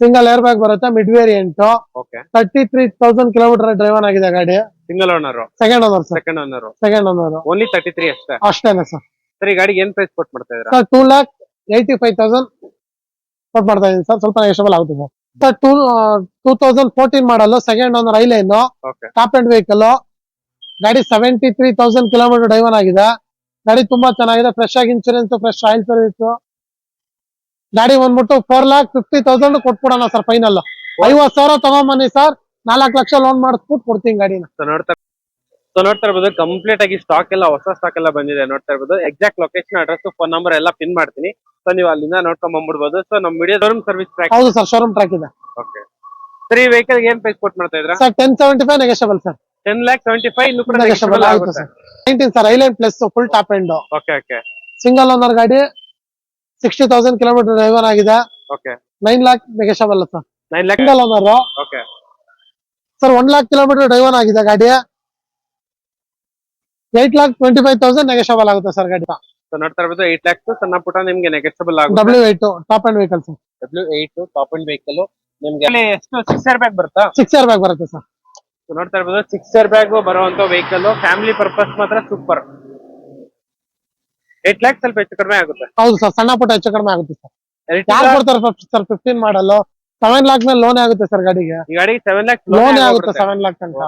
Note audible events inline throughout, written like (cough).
Single air bag ಬರುತ್ತೆ? Mid variant okay thirty three thousand kilometre drive ಆಗಿದೆ ಗಾಡಿ. Single owner second owner second owner second owner only thirty three ಅಷ್ಟೇ. ಅಷ್ಟೇನೆ sir sir ಈ ಗಾಡಿಗೆ ಏನ್ ಪ್ರೈಸ್ ಕೊಟ್ ಮಾಡ್ತಾ ಇದ್ರ sir two lakh eighty five thousand ಕೊಟ್ ಮಾಡ್ತಾ ಇದೀನಿ ಸರ್ ಸ್ವಲ್ಪ ಎಷ್ಟಬಲ್ ಆಗುತ್ತೆ sir two two thousand fourteen model second owner I line top end vehicle ಗಾಡಿ seventy three thousand kilometre driven ಆಗಿದೆ. ಗಾಡಿ ತುಂಬಾ ಚೆನ್ನಾಗಿದೆ. ಫ್ರೆಶ್ ಆಗಿ ಇನ್ಶೂರೆನ್ಸ್ ಫ್ರೆಶ್ ಆಯಿಲ್ ಸರ್ವಿಸ್ ಗಾಡಿ ಬಂದ್ಬಿಟ್ಟು ಫೋರ್ ಲ್ಯಾಕ್ ಫಿಫ್ಟಿ ತೌಸಂಡ್ ಕೊಟ್ಬಿಡೋಣ ಸರ್ ಫೈನಲ್ ಐವತ್ ಸಾವಿರ ತಗೊಂಬನ್ನಿ ಸರ್ ನಾಲ್ಕು ಲಕ್ಷ ಲೋನ್ ಮಾಡಿಸ್ಬಿಟ್ಟು ಕೊಡ್ತೀನಿ ಗಾಡಿನ. ಸೊ ನೋಡ್ತಾ ಸೊ ನೋಡ್ತಾ ಇರ್ಬೋದು ಕಂಪ್ಲೀಟ್ ಆಗಿ ಸ್ಟಾಕ್ ಎಲ್ಲ ಹೊಸ ಸ್ಟಾಕ್ ಎಲ್ಲ ಬಂದಿದೆ ನೋಡ್ತಾ ಇರ್ಬೋದು. Exact location address phone number ಎಲ್ಲ ಪಿನ್ ಮಾಡ್ತೀನಿ. ಸೊ ನೀವು ಅಲ್ಲಿಂದ ನೋಡ್ಕೊಂಡ್ ಬಂದ್ಬಿಡ್ಬೋದು. ಸೊ ನಮ್ಮ ಮೀಡಿಯಾ ಶೋರೂಮ್ ಸರ್ವಿಸ್ ಟ್ರ್ಯಾಕ್ ಹೌದು ಸರ್ ಶೋರೂಮ್ ಟ್ರ್ಯಾಕ್ ಇದೆ. ಓಕೆ ಸರ್ ಈ ವೆಹಿಕಲ್ ಏನ್ ಪ್ರೈಸ್ ಕೊಟ್ಟು ಮಾಡ್ತಾ ಇದ್ರ sir ten seventy five negotiable sir ten lakh seventy five ಇನ್ನು ಕೂಡ ನೆಗೆಷಬಲ್ ಆಗುತ್ತೆ. Sir nineteen sir I line plus full top end okay okay single owner ಗಾಡಿ ಸಿಕ್ಸ್ಟಿ ತೌಸಂಡ್ ಕಿಲೋಮೀಟರ್ ಡ್ರೈವರ್ ಆಗಿದೆ. Okay nine lakh negotiable sir nine lakh single owner okay sir one lakh kilometre driver ಆಗಿದೆ ಗಾಡಿ. Eight lakh twenty five thousand negotiable ಆಗುತ್ತೆ sir ಗಾಡಿ. ನೋಡ್ತಾ ಇರ್ಬೋದು eight lakhs ಸಣ್ಣ ಪುಟ್ಟ ನಿಮ್ಗೆ ನೆಗೆಸ್ಟಬಲ್ ಆಗುತ್ತೆ. W eight top end vehicle sir W eight top end vehicle ನಿಮ್ಗೆ ಅಲ್ಲಿ ಎಷ್ಟು ಸಿಕ್ಸ್ ಇಯರ್ ಬ್ಯಾಗ್ ಬರುತ್ತಾ? ಸಿಕ್ಸ್ ಇಯರ್ ಬ್ಯಾಗ್ ಬರುತ್ತೆ ಸರ್ ನೋಡ್ತಾ ಇರ್ಬೋದು ಸಿಕ್ಸ್ ಇಯರ್ ಬ್ಯಾಗ್ ಬರುವಂತ ವೆಹಿಕಲ್ ಫ್ಯಾಮಿಲಿ ಪರ್ಪಸ್ ಮಾತ್ರ ಸೂಪರ್ ಏಟ್ ಲ್ಯಾಕ್ ಸ್ವಲ್ಪ ಹೆಚ್ಚು ಕಡಿಮೆ ಆಗುತ್ತೆ. ಹೌದು ಸರ್ ಸಣ್ಣ ಪುಟ್ಟ ಹೆಚ್ಚು ಕಡಿಮೆ ಆಗುತ್ತೆ ಸರ್. ಯಾರು ಕೊಡ್ತಾರೆ sir fifteen model seven lakh ಮೇಲೆ ಲೋನ್ ಆಗುತ್ತೆ ಸರ್ ಗಾಡಿಗೆ? ಈ ಗಾಡಿ ಸೆವೆನ್ ಲ್ಯಾಕ್ ಲೋನ್ ಆಗುತ್ತೆ ಸೆವೆನ್ ಲ್ಯಾಕ್ ತನಕ.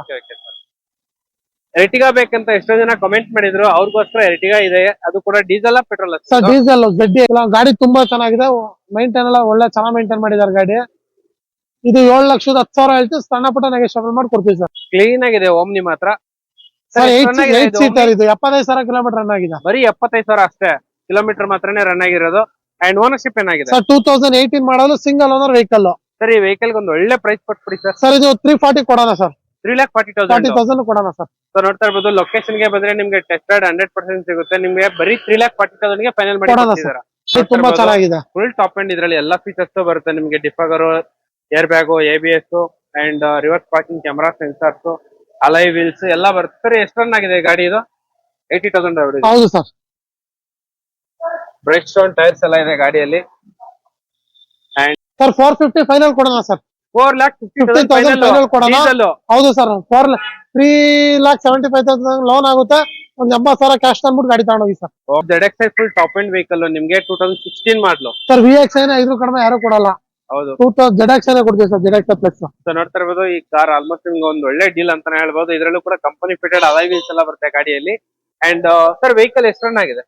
ಎರ್ಟಿಗಾ ಬೇಕಂತ ಎಷ್ಟೋ ಜನ ಕಮೆಂಟ್ ಮಾಡಿದ್ರು ಅವ್ರಿಗೋಸ್ಕರ ಎರ್ಟಿಗಾ ಇದೆ. ಅದು ಕೂಡ diesel petrol sir diesel ZDI ಗಾಡಿ ತುಂಬಾ ಚೆನ್ನಾಗಿದೆ. ಮೈಂಟೈನ್ ಎಲ್ಲ ಒಳ್ಳೆ ಚೆನ್ನಾಗಿ ಮೈಂಟೈನ್ ಮಾಡಿದ್ದಾರೆ ಗಾಡಿ. ಇದು ಏಳು ಲಕ್ಷದ ಹತ್ತು ಸಾವಿರ ಹೇಳ್ತೀವಿ ಸಣ್ಣ ಪುಟ್ಟ ನೆಗೆಷಬಲ್ ಮಾಡಿ ಕೊಡ್ತೀವಿ ಸರ್. ಕ್ಲೀನ್ ಆಗಿದೆ ಓಮ್ನಿ ಮಾತ್ರ. ಏಟ್ ಇದು ಸೀಟರ್ ಇದು ಎಪ್ಪತ್ತೈದು ಸಾವಿರ ಕಿಲೋಮೀಟರ್ ರನ್ ಆಗಿದೆ. ಬರೀ ಎಪ್ಪತ್ತೈದು ಸಾವಿರ ಅಷ್ಟೇ ಕಿಲೋಮೀಟರ್ ಮಾತ್ರನೇ ರನ್ ಆಗಿರೋದು. ಅಂಡ್ ಓನರ್ಶಿಪ್ ಏನಾಗಿದೆ? Sir two thousand eighteen model single owner vehicle sir ಈ ವೆಹಿಕಲ್ ಒಂದು ಒಳ್ಳೆ ಪ್ರೈಸ್ ಕೊಟ್ಬಿಡಿ ಸರ್. ಸರ್ ಇದು ತ್ರೀ ಫಾರ್ಟಿ ಕೊಡೋಣ sir. Three lakh forty thousand thousand ಕೊಡೋಣ ಸರ್. ಸೊ ನೋಡ್ತಾ ಇರ್ಬೋದು ಲೊಕೇಶನ್ಗೆ ಬಂದ್ರೆ ನಿಮ್ಗೆ ಟೆಸ್ಟೆಡ್ ಹಂಡ್ರೆಡ್ ಪರ್ಸೆಂಟ್ ಸಿಗುತ್ತೆ. ನಿಮ್ಗೆ ಬರೀ ತ್ರೀ ಲ್ಯಾಕ್ ಫಾರ್ಟಿ ತೌಸಂಡ್ಗೆ ಫೈನಲ್ ಮಾಡಿ ತುಂಬಾ ಚೆನ್ನಾಗಿದೆ. ಫುಲ್ ಟಾಪ್ ಅಂಡ್ ಇದ್ರಲ್ಲಿ ಎಲ್ಲಾ ಫೀಚರ್ಸ್ ಬರುತ್ತೆ. ನಿಮ್ಗೆ defogger air bag A B S and reverse parking camera sensors alloy wheels ಎಲ್ಲ ಬರುತ್ತೆ. ಸರ್ ಎಷ್ಟು ರನ್ ಆಗಿದೆ ಗಾಡಿ ಇದು? ಏಯ್ಟಿ ತೌಸಂಡ್ ಹೌದು ಸರ್. ಬ್ರೇಕ್ ಸ್ಟೋನ್ ಟೈರ್ಸ್ ಎಲ್ಲ ಇದೆ ಗಾಡಿಯಲ್ಲಿ. ಸರ್ ಫೋರ್ ಫಿಫ್ಟಿ ಫೈನಲ್ ಕೊಡೋಣ sir. Four lakh fifty thousand final ಕೊಡೋಣ? ಹೌದು sir four three lakh seventy five thousand loan ಆಗುತ್ತೆ. ಒಂದ್ ಎಂಬತ್ತು ಸಾವಿರ ಕ್ಯಾಶ್ ತಂದ್ಬಿಟ್ಟು ಗಾಡಿ ತಗೊಂಡೋಗಿ sir. Z X full top end vehicle ನಿಮ್ಗೆ two thousand sixteen model sir V X ಐನ ಇದ್ರ ಕಡಿಮೆ ಯಾರು ಕೊಡಲ್ಲ. ಹೌದು. ಟೂ ತೌಸಂಡ್ ಜೆಡ್ ಎಕ್ಸ್ ಐನೇ ಕೊಡ್ತೀವಿ sir Z X plus so ನೋಡ್ತಾ ಇರ್ಬೋದು ಈ ಕಾರ್ ಆಲ್ಮೋಸ್ಟ್ ನಿಮ್ಗೆ ಒಂದು ಒಳ್ಳೆ ಡೀಲ್ ಅಂತಾನೆ ಹೇಳ್ಬೋದು. ಇದರಲ್ಲೂ ಕೂಡ ಕಂಪನಿ ಫಿಟೆಡ್ ಅಲೈ ವೀಲ್ಸ್ ಎಲ್ಲ ಬರುತ್ತೆ ಗಾಡಿಯಲ್ಲಿ. ಅಂಡ್ ಸರ್ ವೆಹಿಕಲ್ ಎಷ್ಟು ರನ್ ಆಗಿದೆ?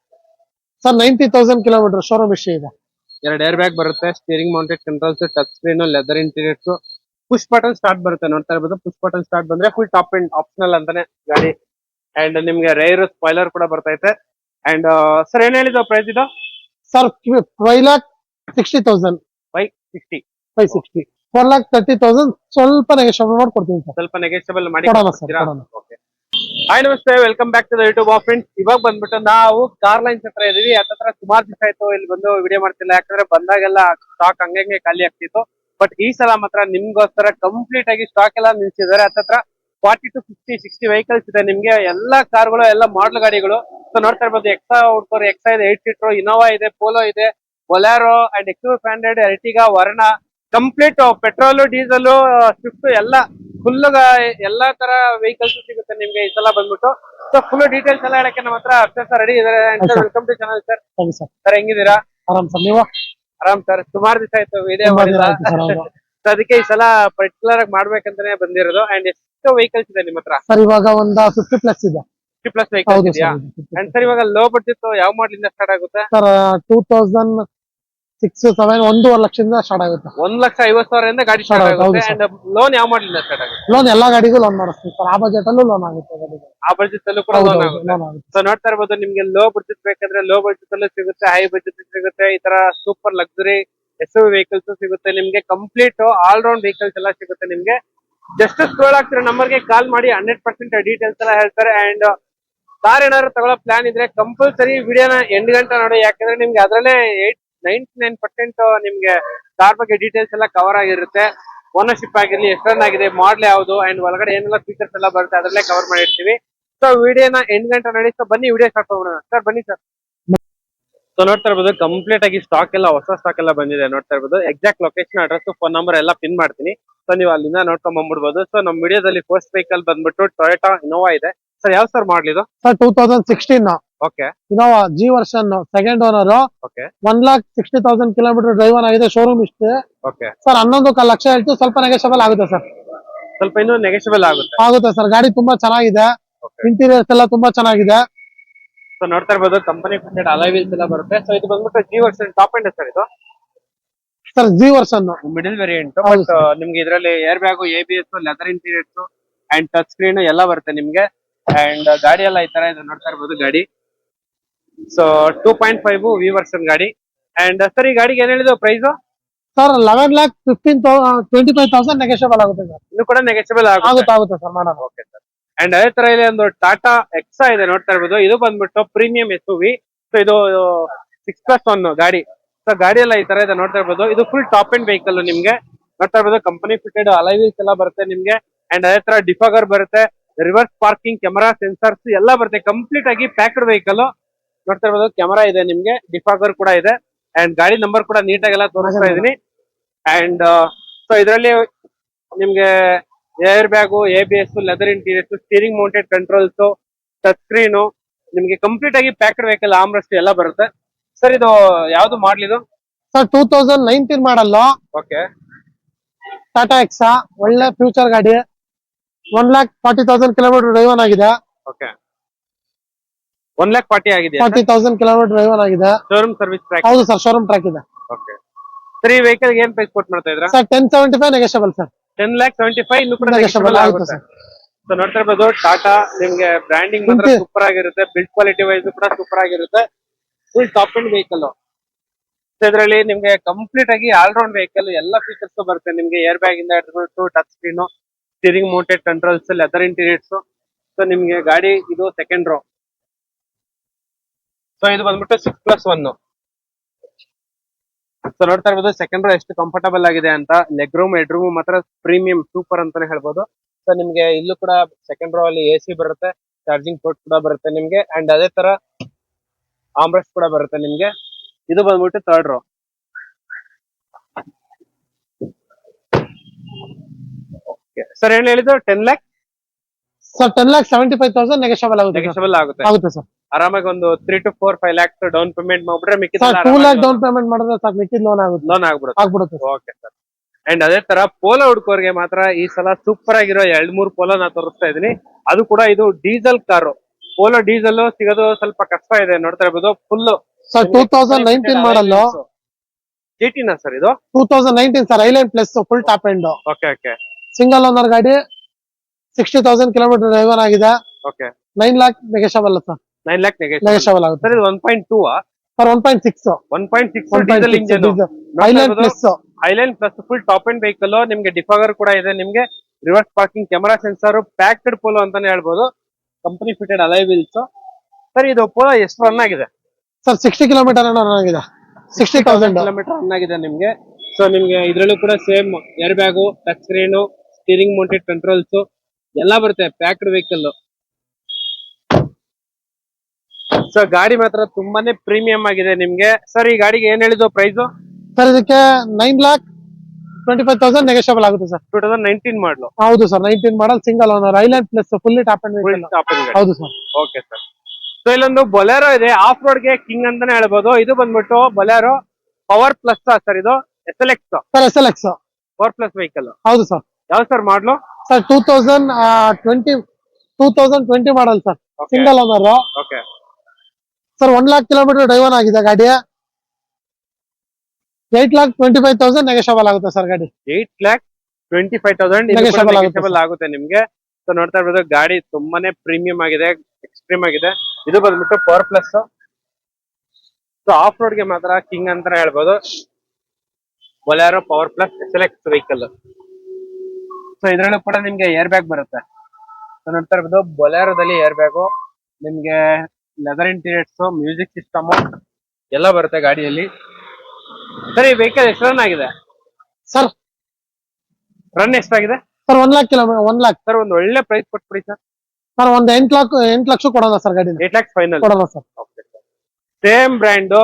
Sir ninety thousand kilometre showroom ಇಷ್ಟ ಇದೆ. ಎರಡು ಏರ್ ಬ್ಯಾಗ್ ಬರುತ್ತೆ steering mounted controls touch screen leather interiors push button start ಬರುತ್ತೆ ನೋಡ್ತಾ ಇರ್ಬೋದು. ಪುಷ್ ಬಟನ್ ಸ್ಟಾರ್ಟ್ ಬಂದ್ರೆ ಫುಲ್ ಟಾಪ್ ಅಂಡ್ ಆಪ್ಷನಲ್ ಅಂತಾನೆ ಗಾಡಿ. ಅಂಡ್ ನಿಮ್ಗೆ ರೈರ್ ಸ್ಪಾಯ್ಲರ್ ಕೂಡ ಬರ್ತೈತೆ. ಅಂಡ್ ಸರ್ ಏನ್ ಹೇಳಿದ್ರು ಪ್ರೈಸ್ ಇದು? Sir five lakh sixty thousand five sixty five sixty four lakh thirty thousand ಸ್ವಲ್ಪ ನೆಗೆಷನ್ ಮಾಡಿ ಸರ್. ಸ್ವಲ್ಪ ನೆಗೆಸ್ಟಬಲ್ ಮಾಡಿ ಕೊಡೋಣ ಸರ್ ಕೊಡ್ತೀರಾ? ಕೊಡೋಣ. Okay. ಹಾಯ್ ನಮಸ್ತೆ. Welcome back to the YouTube of friends ಇವಾಗ ಬಂದ್ಬಿಟ್ಟು ನಾವು ಕಾರ್ ಲೈನ್ಸ್ ಹತ್ರ ಇದೀವಿ ಹತ್ರ ಸುಮಾರು ದಿವಸ ಆಯ್ತು ಇಲ್ಲಿ ಬಂದು ವಿಡಿಯೋ ಮಾಡ್ತಿಲ್ಲ. ಯಾಕಂದ್ರೆ ಬಂದಾಗೆಲ್ಲ ಸ್ಟಾಕ್ ಹಂಗಂಗೆ ಖಾಲಿ ಆಗ್ತಿತ್ತು. ಬಟ್ ಈ ಸಲ ಮಾತ್ರ ನಿಮ್ಗೋಸ್ಕರ ಕಂಪ್ಲೀಟ್ ಆಗಿ ಸ್ಟಾಕ್ ಎಲ್ಲ ನಿಲ್ಸಿದ್ದಾರೆ. ಹತ್ರ forty to fifty sixty vehicles ಇದೆ ನಿಮ್ಗೆ. ಎಲ್ಲಾ ಕಾರ್ಗಳು ಎಲ್ಲ ಮಾಡಲ್ ಗಾಡಿಗಳು. ಸೊ ನೋಡ್ತಾ ಇರ್ಬೋದು ಎಕ್ಸಾ ಹುಡ್ಕೋರು ಎಕ್ಸಾ ಇದೆ ಏಟ್ ಸೀಟರ್ ಇನೋವಾ ಇದೆ ಪೋಲೋ ಇದೆ. Bolero and X hundred Ertiga Verna complete petrol diesel Swift ಎಲ್ಲ ಫುಲ್ ಎಲ್ಲಾ ತರ ವೆಹಿಕಲ್ಸ್ ಸಿಗುತ್ತೆ ನಿಮ್ಗೆ ಈ ಸಲ ಬಂದ್ಬಿಟ್ಟು. ಸೊ ಫುಲ್ ಡೀಟೇಲ್ಸ್ ಎಲ್ಲ ಹೇಳಕ್ಕೆ ನಮ್ಮ ಹತ್ರ ಅರ್ಚನ್ ಸರ್ ರೆಡಿ ಇದಾರೆ. ವೆಲ್ಕಮ್ ಟು ಚಾನಲ್ ಸರ್ ಸರಿ ಸರ್. ಸರ್ ಹೆಂಗಿದ್ದೀರಾ? ಆರಾಮ್ ಸರ್ ನೀವು? ಆರಾಮ್ ಸರ್. ಸುಮಾರು ದಿವಸ ಆಯ್ತು ವಿಡಿಯೋ ಮಾಡಿಲ್ಲ. ಸೊ (laughs) ಅದಕ್ಕೆ ಈ ಸಲ ಪರ್ಟಿಕ್ಯುಲರ್ ಆಗಿ ಮಾಡ್ಬೇಕಂತಾನೆ ಬಂದಿರೋದು. ಅಂಡ್ ಎಷ್ಟು ವೆಹಿಕಲ್ಸ್ ಇದೆ ನಿಮ್ಮ ಹತ್ರ? ಸರ್ ಇವಾಗ ಒಂದು ಫಿಫ್ಟಿ ಪ್ಲಸ್ ಇದೆ. ಫಿಫ್ಟಿ ಪ್ಲಸ್ ವೆಹಿಕಲ್ಸ್ ಹೌದು ಇದೆಯಾ? ಅಂಡ್ ಸರ್ ಇವಾಗ ಲೋ ಬಡ್ಜೆಟ್ ಯಾವ ಮಾಡಲ್ ಇಂದ ಸ್ಟಾರ್ಟ್ ಆಗುತ್ತೆ? Sir two thousand six seven ಒಂದೂವರೆ ಲಕ್ಷದಿಂದ ಸ್ಟಾರ್ಟ್ ಆಗುತ್ತೆ. ಒಂದ್ ಲಕ್ಷ ಐವತ್ ಸಾವಿರದಿಂದ ಗಾಡಿ ಸ್ಟಾರ್ಟ್ ಆಗುತ್ತೆ, ಆಗುತ್ತೆ. ಹೌದು ಅಂಡ್ ಲೋನ್ ಯಾವ ಮಾಡಲ್ ಇಂದ ಸ್ಟಾರ್ಟ್ ಆಗುತ್ತೆ ಲೋನ್ ಎಲ್ಲಾ ಗಾಡಿಗೂ ಲೋನ್ ಮಾಡಿಸ್ತೀವಿ ಸರ್ ಆ ಬಜೆಟ್ ಅಲ್ಲೂ ಲೋನ್ ಆಗುತ್ತೆ ಗಾಡಿಗೆ. ಆ ಬಜೆಟ್ ಅಲ್ಲೂ ಕೂಡ ಹೌದು ಲೋನ್ ಹೌದು ಆಗುತ್ತೆ. ಲೋನ್ ಆಗುತ್ತೆ. ಸೊ ನೋಡ್ತಾ ಇರ್ಬೋದು ನಿಮ್ಗೆ ಲೋ ಬಜೆಟ್ ಬೇಕಂದ್ರೆ ಲೋ ಬಜೆಟ್ ಅಲ್ಲೂ ಸಿಗುತ್ತೆ ಹೈ ಬಜೆಟ್ ಸಿಗುತ್ತೆ ಈ ತರ super luxury S U vehicles ಸಿಗುತ್ತೆ. ನಿಮ್ಗೆ ಕಂಪ್ಲೀಟ್ ಆಲ್ ರೌಂಡ್ ವೆಹಿಕಲ್ಸ್ ಎಲ್ಲ ಸಿಗುತ್ತೆ ನಿಮ್ಗೆ. ಜಸ್ಟ್ ಸ್ಕ್ರೋಲ್ ಆಗ್ತಿರೋ ನಂಬರ್ಗೆ ಕಾಲ್ ಮಾಡಿ ಹಂಡ್ರೆಡ್ ಪರ್ಸೆಂಟ್ ಡೀಟೇಲ್ಸ್ ಎಲ್ಲ ಹೇಳ್ತಾರೆ. ಅಂಡ್ ಕಾರ್ ಏನಾದ್ರು ತಗೊಳ್ಳೋ ಪ್ಲಾನ್ ಇದ್ರೆ ಕಂಪಲ್ಸರಿ ವಿಡಿಯೋನ ಎಂಟು ಗಂಟೆ ನೋಡಿ. ಯಾಕಂದ್ರೆ ನಿಮ್ಗೆ ಅದರಲ್ಲೇ ಏಟ್ ನೈಂಟಿ ನೈನ್ ಪರ್ಸೆಂಟ್ ನಿಮ್ಗೆ ಕಾರ್ ಬಗ್ಗೆ ಡೀಟೇಲ್ಸ್ ಎಲ್ಲ ಕವರ್ ಆಗಿರುತ್ತೆ. ಓನರ್ಶಿಪ್ ಆಗಿರ್ಲಿ, ಎಷ್ಟೊಂದು ಆಗಿದೆ ಮಾಡಲ್ ಯಾವುದು ಅಂಡ್ ಒಳಗಡೆ ಏನೆಲ್ಲ ಫೀಚರ್ಸ್ ಎಲ್ಲ ಬರುತ್ತೆ, ಅದರಲ್ಲೇ ಕವರ್ ಮಾಡಿರ್ತೀವಿ. ಸೊ ವಿಡಿಯೋನ ಎಂಟು ಗಂಟೆ ನೋಡಿ. ಸೊ ಬನ್ನಿ, ವಿಡಿಯೋ ಸ್ಟಾರ್ಟ್ ಮಾಡೋಣ. ಸರ್ ಬನ್ನಿ ಸರ್ ಸೊ ನೋಡ್ತಾ ಇರ್ಬೋದು ಕಂಪ್ಲೀಟ್ ಆಗಿ ಸ್ಟಾಕ್ ಎಲ್ಲ, ಹೊಸ ಸ್ಟಾಕ್ ಎಲ್ಲ ಬಂದಿದೆ, ನೋಡ್ತಾ ಇರ್ಬೋದು. Exact location address phone number ಎಲ್ಲ ಪಿನ್ ಮಾಡ್ತೀನಿ. ಸೊ ನೀವು ಅಲ್ಲಿಂದ ನೋಡ್ಕೊಂಡ್ ಬಂದ್ಬಿಡ್ಬೋದು. ಸೊ ನಮ್ಮ ವಿಡಿಯೋದಲ್ಲಿ ಫಸ್ಟ್ ವೆಹಿಕಲ್ ಬಂದ್ಬಿಟ್ಟು ಟೊಯೋಟಾ ಇನೋವಾ ಇದೆ. ಸರ್ ಯಾವ sir ಮಾಡ್ಲಿದು sir two thousand sixteen okay Innova G version second owner okay one lakh sixty thousand kilometre driver ಆಗಿದೆ ಶೋರೂಮ್ ಇಷ್ಟೇ. ಓಕೆ ಸರ್ ಹನ್ನೊಂದು ಕಾಲ್ ಲಕ್ಷ ಹೇಳ್ತು ಸ್ವಲ್ಪ ನೆಗೆಷಬಲ್ ಆಗುತ್ತೆ ಸರ್ ಸ್ವಲ್ಪ ಇನ್ನು ನೆಗೆಷಬಲ್ ಆಗುತ್ತೆ. ಆಗುತ್ತೆ ಸರ್ ಗಾಡಿ ತುಂಬಾ ಚೆನ್ನಾಗಿದೆ. ಇಂಟೀರಿಯರ್ಸ್ ಎಲ್ಲ ತುಂಬಾ ಚೆನ್ನಾಗಿದೆ. ಸೊ ನೋಡ್ತಾ ಇರ್ಬೋದು ಕಂಪನಿ ಫಿಟೆಡ್ ಅಲೈವಿಲ್ಸ್ ಎಲ್ಲ ಬರುತ್ತೆ. ಸೊ ಇದು ಬಂದ್ಬಿಟ್ಟು G version top end sir ಇದು? Sir G version middle variant ನಿಮ್ಗೆ ಇದರಲ್ಲಿ air bag A B S leather interiors and touch screen ಎಲ್ಲ ಬರುತ್ತೆ ನಿಮ್ಗೆ. ಅಂಡ್ ಗಾಡಿ ಎಲ್ಲ ಈ ತರ ಇದೆ ನೋಡ್ತಾ ಇರ್ಬೋದು ಗಾಡಿ. So two point five V version ಗಾಡಿ ಅಂಡ್ ಸರ್ ಈ ಗಾಡಿಗೆ ಏನ್ ಹೇಳಿದ್ರು price sir eleven lakh fifteen twenty five thousand negotiable ಆಗುತ್ತೆ ಸರ್. ಇನ್ನು ಕೂಡ ನೆಗೆಷಬಲ್ ಆಗುತ್ತೆ. ಸರ್ ಮಾಡೋಣ. ಓಕೆ ಸರ್ ಅಂಡ್ ಅದೇ ತರ ಇಲ್ಲಿ ಒಂದು ಟಾಟಾ ಎಕ್ಸಾ ಇದೆ ನೋಡ್ತಾ ಇರ್ಬೋದು. ಇದು ಬಂದ್ಬಿಟ್ಟು ಪ್ರೀಮಿಯಂ ಎಸ್ ವಿ ಸೊ ಇದು ಸಿಕ್ಸ್ ಪ್ಲಸ್ ಒನ್ ಗಾಡಿ. ಸೊ ಗಾಡಿ ಎಲ್ಲ ಈ ತರ ಇದೆ ನೋಡ್ತಾ ಇರ್ಬೋದು. ಇದು ಫುಲ್ ಟಾಪ್ ಅಂಡ್ ವೆಹಿಕಲ್ ನಿಮ್ಗೆ. ನೋಡ್ತಾ ಇರ್ಬೋದು ಕಂಪನಿ ಫಿಟೆಡ್ ಅಲೈವೀಸ್ ಎಲ್ಲ ಬರುತ್ತೆ ನಿಮ್ಗೆ. ಅಂಡ್ ಅದೇ ತರ ಡಿಫಾಗರ್ ಬರುತ್ತೆ. ರಿವರ್ಸ್ ಪಾರ್ಕಿಂಗ್ ಕ್ಯಾಮರಾ ಸೆನ್ಸರ್ಸ್ ಎಲ್ಲ ಬರುತ್ತೆ. ಕಂಪ್ಲೀಟ್ ಆಗಿ ಪ್ಯಾಕ್ಡ್ ವೆಹಿಕಲ್ ನೋಡ್ತಾ ಇರ್ಬೋದು ಕ್ಯಾಮರಾ ಇದೆ ನಿಮ್ಗೆ. ಡಿಫಾಗರ್ ಕೂಡ ಇದೆ. ಅಂಡ್ ಗಾಡಿ ನಂಬರ್ ಕೂಡ ನೀಟಾಗೆಲ್ಲ ತೋರಿಸ್ತಾ ಇದೀನಿ ಅಂಡ್ ಸೊ ಇದರಲ್ಲಿ ನಿಮ್ಗೆ air bag A B S leather interiors steering mounted controls touch screen ನಿಮ್ಗೆ ಕಂಪ್ಲೀಟ್ ಆಗಿ ಪ್ಯಾಕ್ಡ್ ವೆಹಿಕಲ್ ಆಮ್ರಸ್ಟ್ ಎಲ್ಲ ಬರುತ್ತೆ. ಸರ್ ಇದು ಯಾವ್ದು ಮಾಡ್ಲಿದು sir two thousand nineteen model okay Tata Hexa ಒಳ್ಳೆ ಫ್ಯೂಚರ್ ಗಾಡಿ. One lakh forty thousand kilometre drive ಆಗಿದೆ. Okay one lakh forty ಆಗಿದೆ ಫಾರ್ಟಿ ತೌಸಂಡ್ ಕಿಲೋಮೀಟರ್ ಡ್ರೈವನ್ ಆಗಿದೆ. ಶೋರೂಮ್ ಸರ್ವಿಸ್ ಟ್ರ್ಯಾಕ್ ಹೌದು ಸರ್ ಶೋರೂಮ್ ಟ್ರ್ಯಾಕ್ ಇದೆ. ಓಕೆ ಸರ್ ಈ ವೆಹಿಕಲ್ ಏನ್ price ಕೊಟ್ಟು ಮಾಡ್ತಾ ಇದ್ರ sir ten seventy five negotiable sir. Ten lakh seventy five ಇನ್ನು ಕೂಡ ನೆಗೆಷಬಲ್ ಆಗುತ್ತೆ. ಸರ್. ಸೊ ನೋಡ್ತಾ ಇರ್ಬೋದು ಟಾಟಾ ನಿಮ್ಗೆ ಬ್ರ್ಯಾಂಡಿಂಗ್ ಮಾತ್ರ ಸೂಪರ್ ಆಗಿರುತ್ತೆ ಬಿಲ್ಡ್ ಕ್ವಾಲಿಟಿ ವೈಸ್ ಕೂಡ ಸೂಪರ್ ಆಗಿರುತ್ತೆ. ಫುಲ್ ಟಾಪ್ ಅಂಡ್ ವೆಹಿಕಲ್ ಇದರಲ್ಲಿ ನಿಮ್ಗೆ ಕಂಪ್ಲೀಟ್ ಆಗಿ ಆಲ್ರೌಂಡ್ ವೆಹಿಕಲ್ ಎಲ್ಲ ಫೀಚರ್ಸ್ ಬರುತ್ತೆ. ನಿಮ್ಗೆ ಏರ್ ಬ್ಯಾಗ್ ಇಂದ ಹಿಡಿದು touch screen steering mounted controls leather interiors so ನಿಮ್ಗೆ ಗಾಡಿ ಇದು ಸೆಕೆಂಡ್ ರೋ ಸೊ ಇದು ಬಂದ್ಬಿಟ್ಟು ಸಿಕ್ಸ್ ಪ್ಲಸ್ ಒನ್ ಸೊ ನೋಡ್ತಾ ಇರ್ಬೋದು ಸೆಕೆಂಡ್ ರೋ ಎಷ್ಟು ಕಂಫರ್ಟಬಲ್ ಆಗಿದೆ ಅಂತ. ಲೆಗ್ ರೂಮ್ ಹೆಡ್ ರೂಮ್ ಮಾತ್ರ ಪ್ರೀಮಿಯಂ ಸೂಪರ್ ಅಂತಾನೆ ಹೇಳ್ಬೋದು. ಸೊ ನಿಮ್ಗೆ ಇಲ್ಲೂ ಕೂಡ ಸೆಕೆಂಡ್ ರೋ ಅಲ್ಲಿ ಎ ಸಿ ಬರುತ್ತೆ ಚಾರ್ಜಿಂಗ್ ಪೋರ್ಟ್ ಕೂಡ ಬರುತ್ತೆ ನಿಮ್ಗೆ. ಅಂಡ್ ಅದೇ ತರ ಆಮ್ರೆಸ್ಟ್ ಕೂಡ ಬರುತ್ತೆ ನಿಮ್ಗೆ. ಇದು ಬಂದ್ಬಿಟ್ಟು ಥರ್ಡ್ ರೋ ಸರ್ ಏನ್ ಹೇಳಿದ್ರು ten lakh sir ten lakh seventy five thousand negotiable ಆಗುತ್ತೆ. ನೆಗೆಷಬಲ್ ಆಗುತ್ತೆ. ಆಗುತ್ತೆ ಸರ್. ಆರಾಮಾಗಿ ಒಂದು three to four five lakhs down payment ಮಾಡ್ಬಿಟ್ರೆ ಮಿಕ್ಕಿದ ಟೂ ಲ್ಯಾಕ್ ಡೌನ್ ಪೇಮೆಂಟ್ ಮಾಡಿದ್ರೆ ಸರ್ ಮಿಕ್ಕಿದ ಲೋನ್ ಆಗುತ್ತೆ. ಲೋನ್ ಆಗ್ಬಿಡುತ್ತೆ. ಆಗ್ಬಿಡುತ್ತೆ ಓಕೆ ಸರ್ ಅಂಡ್ ಅದೇ ತರ ಪೋಲೋ ಹುಡ್ಕೋರ್ಗೆ ಮಾತ್ರ ಈ ಸಲ ಸೂಪರ್ ಆಗಿರೋ ಎರಡ್ ಮೂರ್ ಪೋಲೋ ನಾ ತೋರಿಸ್ತಾ ಇದೀನಿ ಅದು ಕೂಡ ಇದು ಡೀಸೆಲ್ ಕಾರು ಪೋಲೋ ಡೀಸೆಲ್ ಸಿಗೋದು ಸ್ವಲ್ಪ ಕಷ್ಟ ಇದೆ ನೋಡ್ತಾ ಇರ್ಬೋದು. Full sir two thousand nineteen ಜಿಟಿನ sir ಇದು? Two thousand nineteen sir island plus full top end okay okay single owner ಗಾಡಿ ಸಿಕ್ಸ್ಟಿ ತೌಸಂಡ್ ಕಿಲೋಮೀಟರ್ ಡ್ರೈವರ್ ಆಗಿದೆ. Okay nine lakh negotiable sir nine lakh negotiable ಆಗುತ್ತೆ. Sir ಇದು one point two sir one point six one point six diesel engine island plus island plus full top end vehicle ನಿಮ್ಗೆ defogger ಕೂಡ ಇದೆ. ನಿಮ್ಗೆ reverse parking camera sensor packed Polo ಅಂತಾನೆ ಹೇಳ್ಬೋದು. Company fitted alloy wheels sir ಇದು Polo ಎಷ್ಟು run ಆಗಿದೆ? Sir sixty kilometre run ಆಗಿದೆ. ಸಿಕ್ಸ್ಟಿ ತೌಸಂಡ್ ಕಿಲೋಮೀಟರ್ ರನ್ ಆಗಿದೆ ನಿಮ್ಗೆ. ಸೊ ನಿಮ್ಗೆ ಇದ್ರಲ್ಲೂ ಕೂಡ same air bag touch screen steering mounted controls ಎಲ್ಲ ಬರುತ್ತೆ ಪ್ಯಾಕ್ಡ್ ವೆಹಿಕಲ್ ಸೊ ಗಾಡಿ ಮಾತ್ರ ತುಂಬಾನೇ ಪ್ರೀಮಿಯಂ ಆಗಿದೆ ನಿಮ್ಗೆ. ಸರ್ ಈ ಗಾಡಿಗೆ ಏನ್ ಹೇಳಿದ್ರು ಪ್ರೈಸ್ ಸರ್ ಇದಕ್ಕೆ nine lakh twenty five thousand negotiable ಆಗುತ್ತೆ sir two thousand nineteen model ಹೌದು sir nineteen model single owner island plus fully top end full top ಗಾಡಿ ಹೌದು ಸರ್ ಓಕೆ ಸರ್ ಸೊ ಇಲ್ಲೊಂದು ಬೊಲೆರೋ ಇದೆ. ಆಫ್ ರೋಡ್ಗೆ king ಅಂತಾನೆ ಹೇಳ್ಬೋದು. ಇದು ಬಂದ್ಬಿಟ್ಟು ಬೊಲೆರೋ ಪವರ್ ಪ್ಲಸ್ ಸರ್ ಇದು? S L X sir S L X power plus vehicle ಹೌದು ಸರ್ ಯಾವ sir model sir two thousand twenty two thousand twenty model sir single owner okay sir one lakh kilometre driven ಆಗಿದೆ ಗಾಡಿ. Eight lakh twenty five thousand negotiable ಆಗುತ್ತೆ sir ಗಾಡಿ. Eight lakh twenty five thousand negotiable ಆಗುತ್ತೆ ನಿಮ್ಗೆ. So ನೋಡ್ತಾ ಇರ್ಬೋದು ಗಾಡಿ ತುಂಬಾನೇ ಪ್ರೀಮಿಯಂ ಆಗಿದೆ ಎಕ್ಸ್ಟ್ರೀಮ್ ಆಗಿದೆ. ಇದು ಬಂದ್ಬಿಟ್ಟು ಪವರ್ ಪ್ಲಸ್ ಸೊ ಆಫ್ ರೋಡ್ಗೆ ಮಾತ್ರ ಕಿಂಗ್ ಅಂತ ಹೇಳ್ಬೋದು. Bolero power plus X vehicle so ಇದ್ರಲ್ಲೂ ಕೂಡ ನಿಮ್ಗೆ ಏರ್ ಬ್ಯಾಗ್ ಬರುತ್ತೆ. ಸೊ ನೋಡ್ತಾ ಇರ್ಬೋದು ಬೊಲೆರೋದಲ್ಲಿ ಏರ್ ಬ್ಯಾಗು ನಿಮ್ಗೆ ಲೆದರ್ ಇಂಟೀರಿಯರ್ಸ್ ಮ್ಯೂಸಿಕ್ ಸಿಸ್ಟಮ್ ಎಲ್ಲ ಬರುತ್ತೆ ಗಾಡಿಯಲ್ಲಿ. ಸರಿ ಈ ವೆಹಿಕಲ್ ಎಷ್ಟು ರನ್ ಆಗಿದೆ? ಸರ್ ರನ್ ಎಷ್ಟಾಗಿದೆ? ಸರ್ ಒಂದ್ ಲಾಕ್ ಕಿಲೋಮೀಟರ್ ಒಂದ್ ಲಾಕ್ ಸರ್ ಒಂದು ಒಳ್ಳೆ ಪ್ರೈಸ್ ಕೊಟ್ಬಿಡಿ ಸರ್ ಸರ್ ಒಂದ್ ಎಂಟ್ ಲಾಕ್ ಎಂಟ್ ಲಕ್ಷ ಕೊಡೋಣ ಸರ್ ಗಾಡಿ ಏಟ್ ಲ್ಯಾಕ್ಸ್ ಫೈನಲ್ ಕೊಡೋಣ sir same brand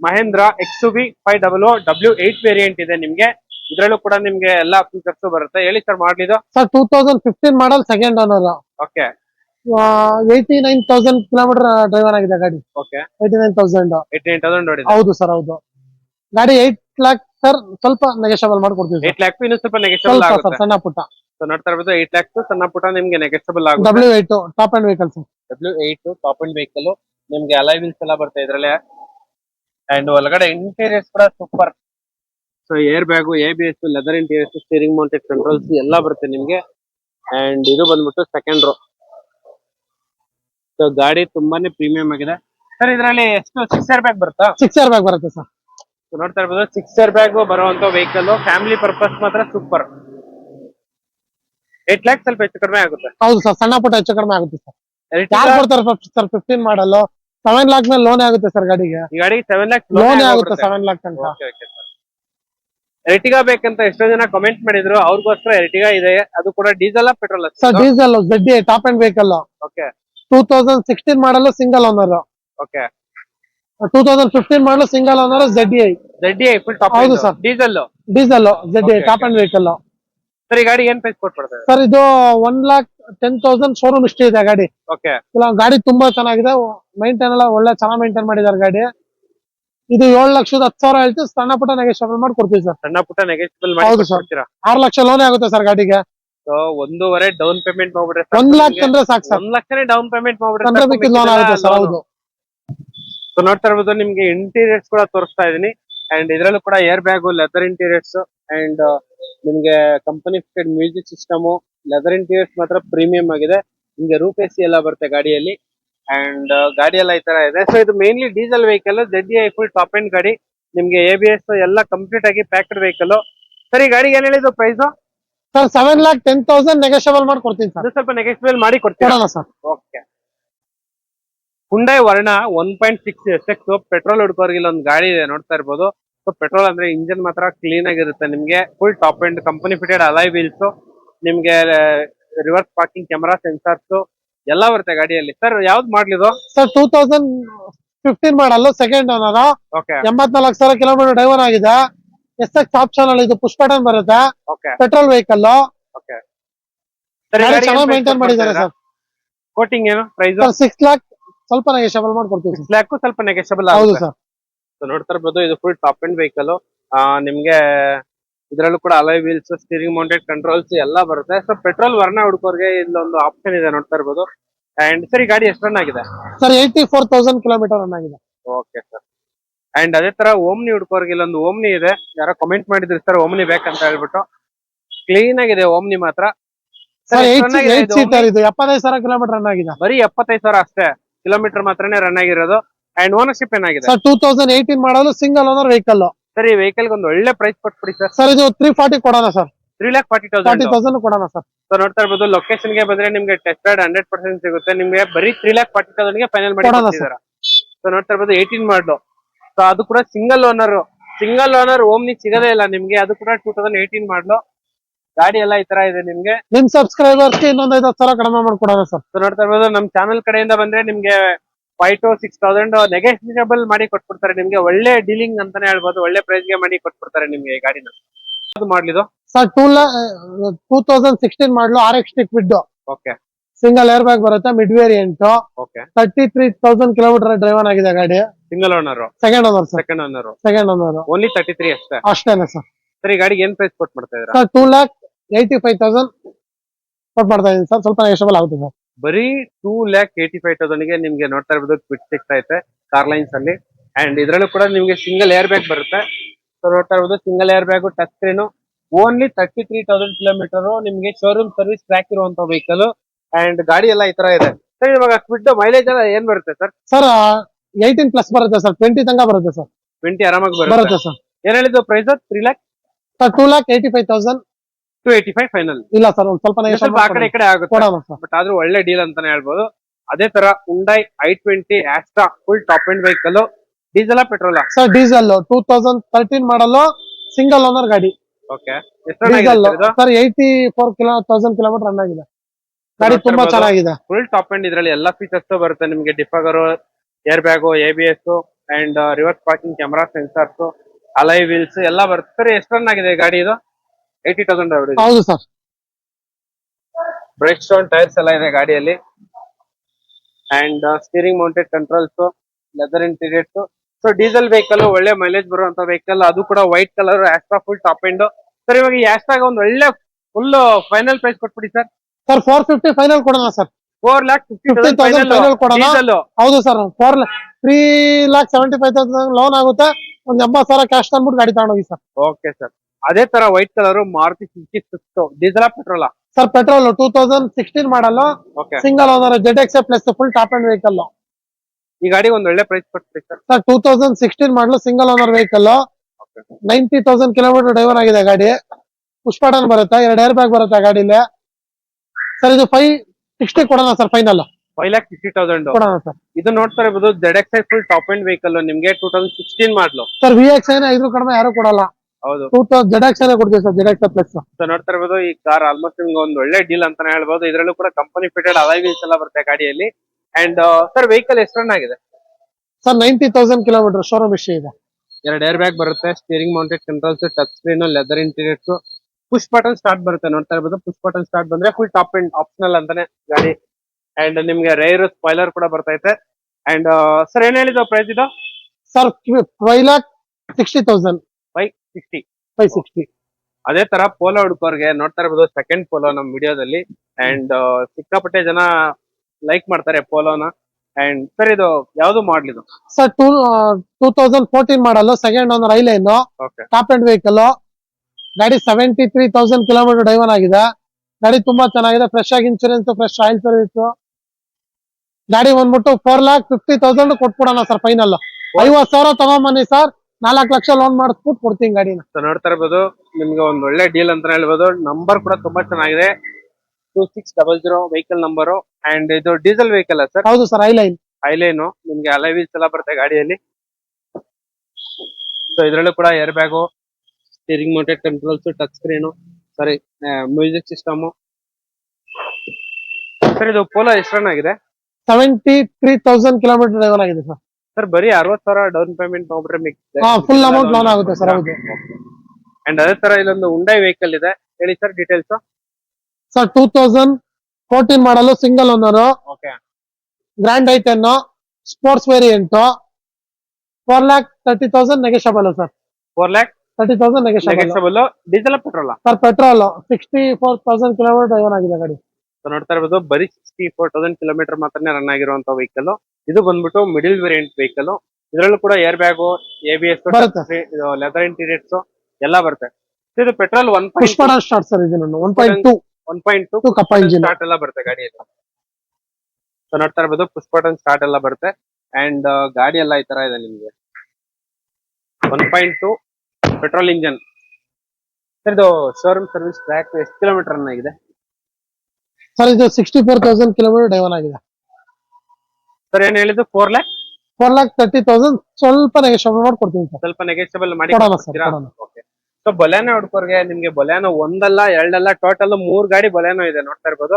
Mahindra X B five double W eight variant ಇದೆ ನಿಮ್ಗೆ. ಇದ್ರಲ್ಲೂ ಕೂಡ ನಿಮ್ಗೆ ಎಲ್ಲಾ ಫೀಚರ್ಸ್ ಬರುತ್ತೆ. ಹೇಳಿ sir ಮಾಡ್ಲಿದು sir two thousand fifteen model second owner okay eighty nine thousand kilometre driver ಆಗಿದೆ ಗಾಡಿ. Okay eighty nine thousand eighty nine thousand ನೋಡಿ ಹೌದು ಸರ್ ಹೌದು. ಗಾಡಿ ಏಟ್ ಲ್ಯಾಕ್ ಸರ್ ಸ್ವಲ್ಪ ನೆಗೆಷಬಲ್ ಮಾಡ್ಕೊಡ್ತೀವಿ ಏಟ್ ಲ್ಯಾಕ್ ಇನ್ನೂ ಸ್ವಲ್ಪ ನೆಗೆಷಬಲ್ ಸ್ವಲ್ಪ ಆಗುತ್ತೆ. ಸರ್ ಸಣ್ಣ ಪುಟ್ಟ. ಸೊ ನೋಡ್ತಾ ಇರ್ಬೋದು ಏಟ್ ಲ್ಯಾಕ್ಸ್ ಸಣ್ಣ ಪುಟ್ಟ ನಿಮ್ಗೆ ನೆಗೆಷಬಲ್ ಆಗುತ್ತೆ. W eight top end vehicle sir W eight top end vehicle ನಿಮ್ಗೆ ಅಲೈವಿನ್ಸ್ ಎಲ್ಲ ಬರ್ತಾ ಇದ್ರಲ್ಲೇ. ಅಂಡ್ ಒಳಗಡೆ ಇಂಟೀರಿಯರ್ಸ್ ಕೂಡ super so air bag A B S leather interiors steering mounted controls ಎಲ್ಲ ಬರುತ್ತೆ ನಿಮಗೆ. ಅಂಡ್ ಇದು ಬಂದ್ಬಿಟ್ಟು ಸೆಕೆಂಡ್ ರೋ ಸೊ ಗಾಡಿ ತುಂಬಾನೇ ಪ್ರೀಮಿಯಂ ಆಗಿದೆ. ಸರ್ ಇದರಲ್ಲಿ ಎಷ್ಟು ಸಿಕ್ಸ್ ಏರ್ ಬ್ಯಾಗ್ ಬರುತ್ತಾ? ಸಿಕ್ಸ್ ಏರ್ ಬ್ಯಾಗ್ ಬರುತ್ತೆ ಸರ್ ನೋಡ್ತಾ ಇರ್ಬೋದು ಸಿಕ್ಸ್ ಏರ್ ಬ್ಯಾಗ್ ಬರುವಂತ ವೆಹಿಕಲ್ ಫ್ಯಾಮಿಲಿ ಪರ್ಪಸ್ ಮಾತ್ರ ಸೂಪರ್ ಏಟ್ ಲ್ಯಾಕ್ ಸ್ವಲ್ಪ ಹೆಚ್ಚು ಕಡಿಮೆ ಆಗುತ್ತೆ. ಹೌದು ಸರ್ ಸಣ್ಣ ಪುಟ್ಟ ಹೆಚ್ಚು ಕಡಿಮೆ ಆಗುತ್ತೆ ಸರ್ ಯಾರು ಕೊಡ್ತಾರೆ sir fifteen model seven lakh ಮೇಲೆ ಲೋನ್ ಆಗುತ್ತೆ ಸರ್ ಗಾಡಿಗೆ? ಗಾಡಿಗೆ ಗಾಡಿ ಸೆವೆನ್ ಲ್ಯಾಕ್ ಲೋನ್ ಆಗುತ್ತೆ ಸೆವೆನ್ ಲ್ಯಾಕ್ ಅಂತ. ಎರ್ಟಿಗಾ ಬೇಕಂತ ಎಷ್ಟೋ ಜನ ಕಮೆಂಟ್ ಮಾಡಿದ್ರು ಅವ್ರಿಗೋಸ್ಕರ ಎರ್ಟಿಗಾ ಇದೆ. ಅದು ಕೂಡ diesel petrol sir diesel Z top end vehicle okay two thousand sixteen model single owner okay two thousand fifteen model single owner Z I ZDi full top ಹೌದು sir diesel diesel Z I top end vehicle sir ಈ ಗಾಡಿ ಏನ್ price ಕೊಟ್ಬಿಡ್ತಾರೆ sir ಇದು? One lakh ten thousand showroom ಇಷ್ಟ ಇದೆ ಗಾಡಿ. Okay ಇಲ್ಲ ಗಾಡಿ ತುಂಬಾ ಚೆನ್ನಾಗಿದೆ. ಮೈಂಟೈನ್ ಎಲ್ಲ ಒಳ್ಳೆ ಚೆನ್ನಾಗಿ ಮೈಂಟೈನ್ ಮಾಡಿದ್ದಾರೆ ಗಾಡಿ. ಇದು ಏಳು ಲಕ್ಷದ ಹತ್ತು ಸಾವಿರ ಹೇಳ್ತೀವಿ ಸಣ್ಣ ಪುಟ್ಟ ನೆಗೆಷಬಲ್ ಮಾಡಿ ಕೊಡ್ತೀವಿ ಸರ್. ಸಣ್ಣ ಪುಟ್ಟ ನೆಗೆಟಿಬಲ್ ಹೌದು ಆರು ಲಕ್ಷ ಲೋನ್ ಆಗುತ್ತೆ ಸರ್ ಗಾಡಿಗೆ. ಸೊ ಒಂದೂವರೆ ಡೌನ್ ಪೇಮೆಂಟ್ ಮಾಡ್ಬಿಟ್ರೆ ಸಾಕು ಒಂದ್ ಲಕ್ಷ ನಿಮ್ಗೆ. ತಂದ್ರೆ ಸಾಕು ಸರ್. ಒಂದ್ ಲಕ್ಷನೇ ಡೌನ್ ಪೇಮೆಂಟ್ ತಂದ್ರೆ ಮಾಡ್ಬಿಟ್ರೆ ಮಿಕ್ಕಿದ ಲೋನ್ ಆಗುತ್ತೆ ಸರ್ ಹೌದು. ಸೊ ನೋಡ್ತಾ ಇರ್ಬೋದು ನಿಮ್ಗೆ ಇಂಟೀರಿಯರ್ಸ್ ಕೂಡ ತೋರಿಸ್ತಾ ಇದೀನಿ ಅಂಡ್ ಇದ್ರಲ್ಲೂ ಕೂಡ air bag leather interiors and ನಿಮ್ಗೆ company fitted music system leather interiors ಮಾತ್ರ ಪ್ರೀಮಿಯಂ ಆಗಿದೆ. ನಿಮ್ಗೆ ರೂಪ್ ಎಸಿ ಸಿ ಎಲ್ಲ ಬರುತ್ತೆ ಗಾಡಿಯಲ್ಲಿ. ಅಂಡ್ ಗಾಡಿ ಎಲ್ಲ ಈ ತರ ಇದೆ. ಸೊ ಇದು mainly diesel vehicle Z I full top end ಗಾಡಿ. ನಿಮ್ಗೆ ಎ ಬಿ ಎಸ್ ಎಲ್ಲ ಕಂಪ್ಲೀಟ್ ಆಗಿ ಪ್ಯಾಕ್ಡ್ ವೆಹಿಕಲ್ ಸರಿ ಈ ಗಾಡಿಗೆ ಏನ್ ಹೇಳಿದ್ರು price sir seven lakh ten thousand negotiable ಮಾಡಿ ಕೊಡ್ತೀನಿ ಸರ್. ಅದು ಸ್ವಲ್ಪ ನೆಗೆಸ್ಟಬಲ್ ಮಾಡಿ ಕೊಡ್ತೀರಾ? ಕೊಡೋಣ sir. Okay Hyundai Verna one point six S X petrol ಹುಡ್ಕೋರ್ಗಿಲ್ಲ ಒಂದು ಗಾಡಿ ಇದೆ ನೋಡ್ತಾ ಇರ್ಬೋದು. ಸೊ ಪೆಟ್ರೋಲ್ ಅಂದ್ರೆ ಇಂಜಿನ್ ಮಾತ್ರ ಕ್ಲೀನ್ ಆಗಿರುತ್ತೆ ನಿಮ್ಗೆ. Full top end company fitted alloy wheels ನಿಮ್ಗೆ ರಿವರ್ಸ್ ಪಾರ್ಕಿಂಗ್ ಕ್ಯಾಮರಾ ಸೆನ್ಸಾರ್ಸ್ ಎಲ್ಲ ಬರುತ್ತೆ ಗಾಡಿಯಲ್ಲಿ. ಸರ್ ಯಾವ್ದು ಮಾಡ್ಲಿದು sir two thousand fifteen model second owner okay ಎಂಬತ್ನಾಲ್ಕು ಸಾವಿರ ಕಿಲೋಮೀಟರ್ ಡ್ರೈವರ್ ಆಗಿದೆ. ಎಸ್ ಎಕ್ಸ್ ಆಪ್ಷನ್ ಅಲ್ಲಿ ಇದು ಪುಷ್ ಬಟನ್ ಬರುತ್ತೆ. Okay petrol vehicle okay sir ಚೆನ್ನಾಗಿ ಮೇಂಟೈನ್ ಮಾಡಿದ್ದಾರೆ ಸರ್ ಕೋಟಿಂಗ್ ಏನು? ಪ್ರೈಸ್ ಸರ್ ಸಿಕ್ಸ್ ಲ್ಯಾಕ್ ಸ್ವಲ್ಪ ನೆಗೆಷಬಲ್ ಮಾಡ್ಕೊಡ್ತೀವಿ ಸಿಕ್ಸ್ ಲ್ಯಾಕ್ ಸ್ವಲ್ಪ ನೆಗೆಷಬಲ್ ಹೌದು ಸರ್ ನೋಡ್ತಾ ಇರ್ಬೋದು ಇದು ಫುಲ್ ಟಾಪ್ ಎಂಡ್ ವೆಹಿಕಲ್ ನಿಮ್ಗೆ ಇದ್ರಲ್ಲೂ ಕೂಡ alloy wheels steering mounted controls ಎಲ್ಲ ಬರುತ್ತೆ. ಸೊ ಪೆಟ್ರೋಲ್ ವರ್ಣ ಹುಡುಕೋರ್ಗೆ ಇಲ್ಲೊಂದು ಆಪ್ಷನ್ ಇದೆ ನೋಡ್ತಾ ಇರ್ಬೋದು. ಅಂಡ್ ಸರ್ ಈ ಗಾಡಿ ಎಷ್ಟು ರನ್ ಆಗಿದೆ? Sir eighty four thousand kilometer run ಆಗಿದೆ. ಓಕೆ ಸರ್ ಅಂಡ್ ಅದೇ ತರ ಓಮ್ನಿ ಹುಡುಕೋರ್ಗೆ ಇಲ್ಲೊಂದು ಓಮ್ನಿ ಇದೆ. ಯಾರೋ ಕಮೆಂಟ್ ಮಾಡಿದ್ರಿ ಸರ್ ಓಮ್ನಿ ಬೇಕಂತ ಹೇಳ್ಬಿಟ್ಟು. ಕ್ಲೀನ್ ಆಗಿದೆ ಓಮ್ನಿ ಮಾತ್ರ. ಸರ್ ಎಷ್ಟು ಏಟ್ ಆಗಿದೆ ಏಟ್ ಇದು ಸೀಟರ್ Omni? ಇದು. ಎಪ್ಪತ್ತೈದು ಸಾವಿರ ಕಿಲೋಮೀಟರ್ ರನ್ ಆಗಿದೆ. ಬರೀ ಎಪ್ಪತ್ತೈದು ಸಾವಿರ ಅಷ್ಟೇ. ಕಿಲೋಮೀಟರ್ ಮಾತ್ರನೇ ರನ್ ಆಗಿರೋದು. ಅಂಡ್ ಓನರ್ಶಿಪ್ ಏನಾಗಿದೆ? Sir two thousand eighteen model single owner vehicle sir ಈ ವೆಹಿಕಲ್ ಒಂದು ಒಳ್ಳೆ ಪ್ರೈಸ್ ಕೊಟ್ಬಿಡಿ ಸರ್. ಸರ್ ಇದು ತ್ರೀ ಫಾರ್ಟಿ ಕೊಡೋಣ sir. Three lakh forty forty thousand thousand ಕೊಡೋಣ ಸರ್. ಸೊ ನೋಡ್ತಾ ಇರ್ಬೋದು ಲೊಕೇಶನ್ಗೆ ಬಂದ್ರೆ ನಿಮ್ಗೆ ಟೆಸ್ಟೆಡ್ ಹಂಡ್ರೆಡ್ ಪರ್ಸೆಂಟ್ ಸಿಗುತ್ತೆ. ನಿಮ್ಗೆ ಬರೀ ತ್ರೀ ಲ್ಯಾಕ್ ಫಾರ್ಟಿ ತೌಸಂಡ್ಗೆ ಫೈನಲ್ ಮಾಡಿ ಕೊಡೋಣ ಸರ್. ಸೊ ನೋಡ್ತಾ ಇರ್ಬೋದು ಏಯ್ಟೀನ್ ಮಾಡ್ಲು ಸೊ ಅದು ಕೂಡ single owner single owner Omni ಸಿಗದೇ ಇಲ್ಲ ನಿಮ್ಗೆ. ಅದು ಕೂಡ ಟೂ ತೌಸಂಡ್ ಏಯ್ಟೀನ್ ಮಾಡ್ಲು ಗಾಡಿ ಎಲ್ಲ ಈ ತರ ಇದೆ ನಿಮ್ಗೆ. ನಿಮ್ ಸಬ್ಸ್ಕ್ರೈಬರ್ಸ್ ಇನ್ನೊಂದ್ ಐದು ಸಾವಿರ ಕಡಿಮೆ ಮಾಡ್ಕೊಡೋಣ ಸರ್. ಸೊ ನೋಡ್ತಾ ಇರ್ಬೋದು ನಮ್ ಚಾನಲ್ ಕಡೆಯಿಂದ ಬಂದ್ರೆ ನಿಮ್ಗೆ five to six thousand negotiable ಮಾಡಿ ಕೊಟ್ಬಿಡ್ತಾರೆ ನಿಮ್ಗೆ. ಒಳ್ಳೆ ಡೀಲಿಂಗ್ ಅಂತಾನೆ ಹೇಳ್ಬೋದು. ಒಳ್ಳೆ ಪ್ರೈಸ್ಗೆ ಮಾಡಿ ಕೊಟ್ಬಿಡ್ತಾರೆ ನಿಮ್ಗೆ ಈ ಗಾಡಿನ. ಅದು ಮಾಡ್ಲಿದು sir two two thousand sixteen model R X tick ಬಿಡ್ ಓಕೆ ಸಿಂಗಲ್ ಏರ್ ಬ್ಯಾಗ್ ಬರುತ್ತೆ mid variant okay thirty three thousand kilometre driven ಆಗಿದೆ ಗಾಡಿ. Single owner second owner second owner second owner only thirty three ಅಷ್ಟೇ? ಅಷ್ಟೇನೆ sir sir ಈ ಗಾಡಿಗೆ ಏನ್ price ಕೊಟ್ಬಿಡ್ತಾ ಇದ್ದಾರೆ? Sir two lakh eighty five thousand ಕೊಟ್ ಮಾಡ್ತಾ ಇದ್ದೀನಿ ಸರ್ ಸ್ವಲ್ಪ ನೆಗೆಷಬಲ್ ಆಗುತ್ತೆ ಸರ್ ಬರೀ ಟೂ ಲ್ಯಾಕ್ ಏಯ್ಟಿ ಫೈವ್ ತೌಸಂಡ್ಗೆ ನಿಮ್ಗೆ ನೋಡ್ತಾ ಇರ್ಬೋದು ಕ್ವಿಟ್ ಸಿಗ್ತಾ ಐತೆ ಕಾರ್ ಲೈನ್ಸ್ ಅಲ್ಲಿ. ಅಂಡ್ ಇದರಲ್ಲೂ ಕೂಡ ನಿಮ್ಗೆ ಸಿಂಗಲ್ ಏರ್ ಬ್ಯಾಗ್ ಬರುತ್ತೆ. ಸೊ ನೋಡ್ತಾ ಇರ್ಬೋದು single air bag touch screen only thirty three thousand kilometer ನಿಮಗೆ ಶೋರೂಮ್ ಸರ್ವಿಸ್ ಟ್ರ್ಯಾಕ್ ಇರುವಂತ ವೆಹಿಕಲ್ ಅಂಡ್ ಗಾಡಿ ಎಲ್ಲ ಈ ತರ ಇದೆ. ಸರ್ ಇವಾಗ ಕ್ವಿಡ್ ಮೈಲೇಜ್ ಎಲ್ಲ ಏನ್ ಬರುತ್ತೆ ಸರ್ ಸರ್ ಏಯ್ಟೀನ್ ಪ್ಲಸ್ ಬರುತ್ತೆ ಸರ್ ಟ್ವೆಂಟಿ ತಂಗ ಬರುತ್ತೆ ಸರ್ ಟ್ವೆಂಟಿ ಆರಾಮಾಗಿ ಬರುತ್ತೆ. ಬರುತ್ತೆ ಸರ್ ಏನ್ ಹೇಳಿದ್ರು price three lakh sir two lakh eighty five thousand to eighty five final ಇಲ್ಲ ಸರ್ ಒಂದ್ ಸ್ವಲ್ಪ ಸ್ವಲ್ಪ ಆ ಕಡೆ ಈ ಕಡೆ ಆಗುತ್ತೆ. ಕೊಡೋಣ ಸರ್. ಬಟ್ ಆದ್ರೂ ಒಳ್ಳೆ ಡೀಲ್ ಅಂತಾನೆ ಹೇಳ್ಬೋದು. ಅದೇ ತರ Hyundai I twenty Asta full top end vehicle diesel petrol sir diesel two thousand thirteen model single owner ಗಾಡಿ. Okay diesel sir eighty four kilo thousand kilometer run ಆಗಿದೆ. ಗಾಡಿ ತುಂಬಾ. ಚೆನ್ನಾಗಿದೆ. ಫುಲ್ ಟಾಪ್ ಎಂಡ್ ಇದ್ರಲ್ಲಿ ಎಲ್ಲಾ ಫೀಚರ್ಸ್ ಬರುತ್ತೆ. ನಿಮ್ಗೆ defogger air bag A B S and reverse parking camera sensors alloy wheels ಎಲ್ಲ ಬರುತ್ತೆ. ಸರ್ ಎಷ್ಟು ರನ್ ಆಗಿದೆ ಗಾಡಿ ಇದು? ಏಯ್ಟಿ ತೌಸಂಡ್ ಹೌದು ಸರ್. ಬ್ರೇಕ್ ಸ್ಟೋನ್ ಟೈರ್ಸ್ ಎಲ್ಲ ಇದೆ ಗಾಡಿಯಲ್ಲಿ. And steering mounted controls leather interiors so diesel vehicle ಒಳ್ಳೆ ಮೈಲೇಜ್ ಬರುವಂತ ವೆಹಿಕಲ್ ಅದು ಕೂಡ white colour Asta full top end sir ಇವಾಗ ಈ ಆಸ್ಟ್ರಾಗ ಒಂದು ಒಳ್ಳೆ ಫುಲ್ ಫೈನಲ್ ಪ್ರೈಸ್ ಕೊಟ್ಬಿಡಿ sir sir four fifty final ಕೊಡೋಣ sir four lakh fifty 50,000 final ಕೊಡೋಣ? ಡೀಸೆಲ್ ಹೌದು sir four three lakh seventy five thousand loan ಆಗುತ್ತೆ. ಒಂದ್ ಎಂಬತ್ತು ಸಾವಿರ ಕ್ಯಾಶ್ ತಂದ್ಬಿಟ್ಟು ಗಾಡಿ ತಗೊಂಡೋಗಿ ಸರ್ ಓಕೆ ಸರ್ ಅದೇ ತರ white colour Maruti Suzuki Swift diesel petrol sir petrol two thousand sixteen model single owner Z X plus full top end vehicle ಈ ಗಾಡಿ ಒಂದ್ ಒಳ್ಳೆ ಪ್ರೈಸ್ ಕೊಟ್ಟು sir sir two thousand sixteen model single owner vehicle ninety thousand kilometre driver ಆಗಿದೆ ಗಾಡಿ. Push button ಬರುತ್ತೆ ಎರಡು air bag ಬರುತ್ತೆ ಗಾಡಿಲಿ. ಸರ್ ಇದು ಫೈವ್ ಸಿಕ್ಸ್ಟಿ ಕೊಡೋಣ sir final five lakh sixty thousand ಕೊಡೋಣ ಸರ್ ಇದು ನೋಡ್ತಾ ಇರ್ಬೋದು Z X I full top end vehicle ನಿಮ್ಗೆ two thousand sixteen model. Sir V X ಐನ ಐದು ಕಡಿಮೆ ಯಾರು ಕೊಡಲ್ಲ. ಹೌದು. ಟೂ ತೌಸಂಡ್ ಜೆಡ್ ಎಕ್ಸ್ ಕೊಡ್ತೀವಿ sir Z X plus so ನೋಡ್ತಾ ಇರ್ಬೋದು ಈ ಕಾರ್ ಆಲ್ಮೋಸ್ಟ್ ನಿಮ್ಗೆ ಒಂದು ಒಳ್ಳೆ ಡೀಲ್ ಅಂತಾನೆ ಹೇಳ್ಬೋದು. ಇದರಲ್ಲೂ ಕೂಡ ಕಂಪನಿ ಫಿಟೆಡ್ ಅಲೈವಿಲ್ಸ್ ಎಲ್ಲ ಬರುತ್ತೆ ಗಾಡಿಯಲ್ಲಿ. ಅಂಡ್ ಸರ್ ವೆಹಿಕಲ್ ಎಷ್ಟು ರನ್ ಆಗಿದೆ? Sir ninety thousand kilometer showroom ಇಷ್ಟ ಇದೆ. ಎರಡು ಏರ್ ಬ್ಯಾಗ್ ಬರುತ್ತೆ steering mounted controls touch screen leather interiors push button start ಬರುತ್ತೆ ನೋಡ್ತಾ ಇರ್ಬೋದು. ಪುಷ್ ಬಟನ್ ಸ್ಟಾರ್ಟ್ ಬಂದ್ರೆ ಫುಲ್ ಟಾಪ್ ಅಂಡ್ ಆಪ್ಷನಲ್ ಅಂತಾನೆ ಗಾಡಿ. ಅಂಡ್ ನಿಮ್ಗೆ ರೇರ್ ಸ್ಪಾಯ್ಲರ್ ಕೂಡ ಬರ್ತಾ ಇದೆ ಅಂಡ್ ಸರ್ ಏನ್ ಹೇಳಿದ್ರು ಪ್ರೈಸ್ ಇದು? Sir five lakh sixty thousand sixty five sixty ಅದೇ ತರ ಪೋಲೋ ಹುಡುಕೋರ್ಗೆ ನೋಡ್ತಾ ಇರ್ಬೋದು ಸೆಕೆಂಡ್ ಪೋಲೋ ನಮ್ಮ ವಿಡಿಯೋದಲ್ಲಿ ಅಂಡ್ ಸಿಕ್ಕಾಪಟ್ಟೆ ಜನ ಲೈಕ್ ಮಾಡ್ತಾರೆ ಪೋಲೋನ ಅಂಡ್ ಸರ್ ಇದು ಯಾವ್ದು ಮಾಡ್ಲಿ ಇದು? Sir two two thousand fourteen model second ಒಂದು ರೈಲ್ ಓಕೆ ಟಾಪ್ ಅಂಡ್ ವೆಹಿಕಲ್ ಗಾಡಿ seventy three thousand kilometer driven ಆಗಿದೆ. ಗಾಡಿ ತುಂಬಾ ಚೆನ್ನಾಗಿದೆ. ಫ್ರೆಶ್ ಆಗಿ ಇನ್ಶೂರೆನ್ಸ್ ಫ್ರೆಶ್ ಆಯಿಲ್ ಸರ್ವಿಸ್ ಗಾಡಿ ಬಂದ್ಬಿಟ್ಟು ಫೋರ್ ಲ್ಯಾಕ್ ಫಿಫ್ಟಿ ತೌಸಂಡ್ ಕೊಟ್ಬಿಡೋಣ ಸರ್ ಫೈನಲ್ ಐವತ್ ಸಾವಿರ ತಗೊಂಬನ್ನಿ ಸರ್. ನಾಲ್ಕು ಲಕ್ಷ ಲೋನ್ ಮಾಡಿಸ್ಬಿಟ್ಟು ಕೊಡ್ತೀನಿ ಗಾಡಿನ. ನೋಡ್ತಾ ಇರ್ಬೋದು ನಿಮ್ಗೆ ಒಂದ್ ಒಳ್ಳೆ ಡೀಲ್ ಅಂತ ಹೇಳ್ಬೋದು. ನಂಬರ್ ಕೂಡ ತುಂಬಾ ಚೆನ್ನಾಗಿದೆ. Two six double zero vehicle number and ಇದು ಡೀಸೆಲ್ ವೆಹಿಕಲ್ ಸರ್ ಹೌದು ಸರ್ ಐಲೈನ್ ಐಲೈನು ನಿಮ್ಗೆ ಅಲೈವೀಸ್ ಎಲ್ಲ ಬರುತ್ತೆ ಗಾಡಿಯಲ್ಲಿ. ಸೊ ಇದ್ರಲ್ಲೂ ಕೂಡ air bag steering mounted controls touch screen sorry music system sir ಇದು ಪೋಲೋ ಎಷ್ಟು ರನ್ ಆಗಿದೆ? Seventy three thousand kilometre driven ಆಗಿದೆ ಸರ್ ಸರ್ ಬರೀ ಅರವತ್ ಸಾವಿರ ಡೌನ್ ಪೇಮೆಂಟ್ ತಗೊಂಡ್ರೆ ಹಾ ಫುಲ್ ಅಮೌಂಟ್ ಲೋನ್ ಆಗುತ್ತೆ ಸರ್ ಹೌದು ಅಂಡ್ ಅದೇ ತರ ಇಲ್ಲೊಂದು ಉಂಡೈ ವೆಹಿಕಲ್ ಇದೆ. ಹೇಳಿ sir details sir two thousand fourteen model single owner okay Grand i ten sports variant four lakh thirty thousand negotiable sir four lakh thirty thousand negotiable diesel petrol sir petrol sixty four thousand kilometre driven ಆಗಿದೆ ಗಾಡಿ. ನೋಡ್ತಾ ಇರ್ಬೋದು ಬರೀ sixty four thousand kilometre ಮಾತ್ರನೇ run ಆಗಿರುವಂತ vehicle ಇದು ಬಂದ್ಬಿಟ್ಟು middle variant vehicle ಇದರಲ್ಲೂ ಕೂಡ air bag A B S leather interiors ಎಲ್ಲ ಬರುತ್ತೆ. ಇದು petrol one point start sir ಇದು one point two one point two Kappa engine start ಎಲ್ಲ ಬರುತ್ತೆ ಗಾಡಿಯಲ್ಲಿ. ಸೊ ನೋಡ್ತಾ ಇರ್ಬೋದು ಪುಷ್ ಬಟನ್ ಸ್ಟಾರ್ಟ್ ಎಲ್ಲ ಬರುತ್ತೆ. ಅಂಡ್ ಗಾಡಿ ಎಲ್ಲ ಈ ತರ ಇದೆ ನಿಮ್ಗೆ. One point two petrol engine ಇದು ಶೋರೂಮ್ ಸರ್ವಿಸ್ ಟ್ರ್ಯಾಕ್ ಎಷ್ಟು ಕಿಲೋಮೀಟರ್ ಆಗಿದೆ? ಸರ್ ಇದು sixty four thousand kilometre driven ಆಗಿದೆ. ಸರ್ ಏನ್ ಹೇಳಿದ್ದು? Four lakh four lakh thirty thousand ಸ್ವಲ್ಪ ನೆಗೆಷಬಲ್ ಮಾಡ್ಕೊಡ್ತೀನಿ ಸರ್ ಸ್ವಲ್ಪ ನೆಗೆಸಬಲ್ ಮಾಡಿ ಕೊಡೋಣ ಸರ್ ಕೊಡ್ತೀರಾ? ಕೊಡೋಣ. ಓಕೆ ಸೊ ಬೊಲೆನೋ ಹುಡ್ಕೋರ್ಗೆ ನಿಮ್ಗೆ ಬೊಲೆನೋ ಒಂದಲ್ಲ ಎರಡಲ್ಲ ಟೋಟಲ್ ಮೂರ್ ಗಾಡಿ ಬೊಲೆನೋ ಇದೆ ನೋಡ್ತಾ ಇರ್ಬೋದು.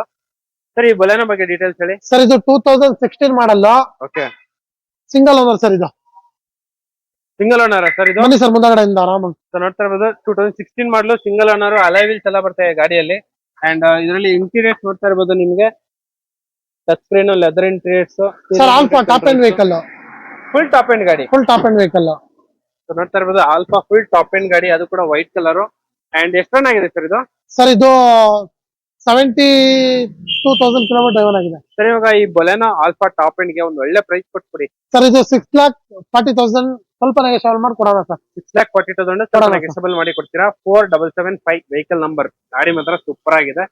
ಸರ್ ಈ ಬೊಲೆನೋ ಬಗ್ಗೆ ಡೀಟೇಲ್ಸ್ ಹೇಳಿ. ಸರ್ ಇದು two thousand sixteen model okay single owner sir ಇದು. ಸಿಂಗಲ್ ಓನರ್ ಸರ್ ಇದು? ಬನ್ನಿ ಸರ್ ಮುಂದಗಡೆಯಿಂದ ಆರಾಮ ನೋಡ್ತಾ ಇರ್ಬೋದು two thousand sixteen model single owner alloy wheels ಎಲ್ಲ ಎಲ್ಲ ಇದೆ ಗಾಡಿಯಲ್ಲಿ. ಅಂಡ್ ಇದರಲ್ಲಿ ಇಂಟೀರಿಯರ್ಸ್ ನೋಡ್ತಾ ಇರ್ಬೋದು ನಿಮ್ಗೆ. Touch screen leather interiors sir Alpha top end vehicle full top end ಗಾಡಿ. ಫುಲ್ ಟಾಪ್ ಎಂಡ್ ವೆಹಿಕಲ್ ನೋಡ್ತಾ ಇರ್ಬೋದು ಆಲ್ಫಾ ಫುಲ್ ಟಾಪ್ ಎಂಡ್ ಗಾಡಿ ಅದು ಕೂಡ ವೈಟ್ ಕಲರ್ ಅಂಡ್ ಎಷ್ಟು ರನ್ ಆಗಿದೆ ಸರ್ ಇದು? ಸರ್ ಇದು ಸೆವೆಂಟಿ ಟೂ ತೌಸಂಡ್ ಕಿಲೋಮೀಟರ್ ಆಗಿದೆ. ಸರ್ ಇವಾಗ ಈ ಬೊಲೆನೋ ಆಲ್ಫಾ ಟಾಪ್ ಎಂಡ್ಗೆ ಒಂದು ಒಳ್ಳೆ ಪ್ರೈಸ್ ಕೊಟ್ಬಿಡಿ. ಸರ್ ಇದು ಸಿಕ್ಸ್ ಲ್ಯಾಕ್ ಫಾರ್ಟಿ ತೌಸಂಡ್ ಸ್ವಲ್ಪ ನೆಗೆಷಬಲ್ ಮಾಡಿ ಕೊಡೋಣ sir six lakh forty thousand ಸ್ವಲ್ಪ. ನೆಗೆಸಬಲ್ ಮಾಡಿ ಕೊಡ್ತೀರಾ? Four double seven five vehicle number ಗಾಡಿ ಮಾತ್ರ ಸೂಪರ್ ಆಗಿದೆ.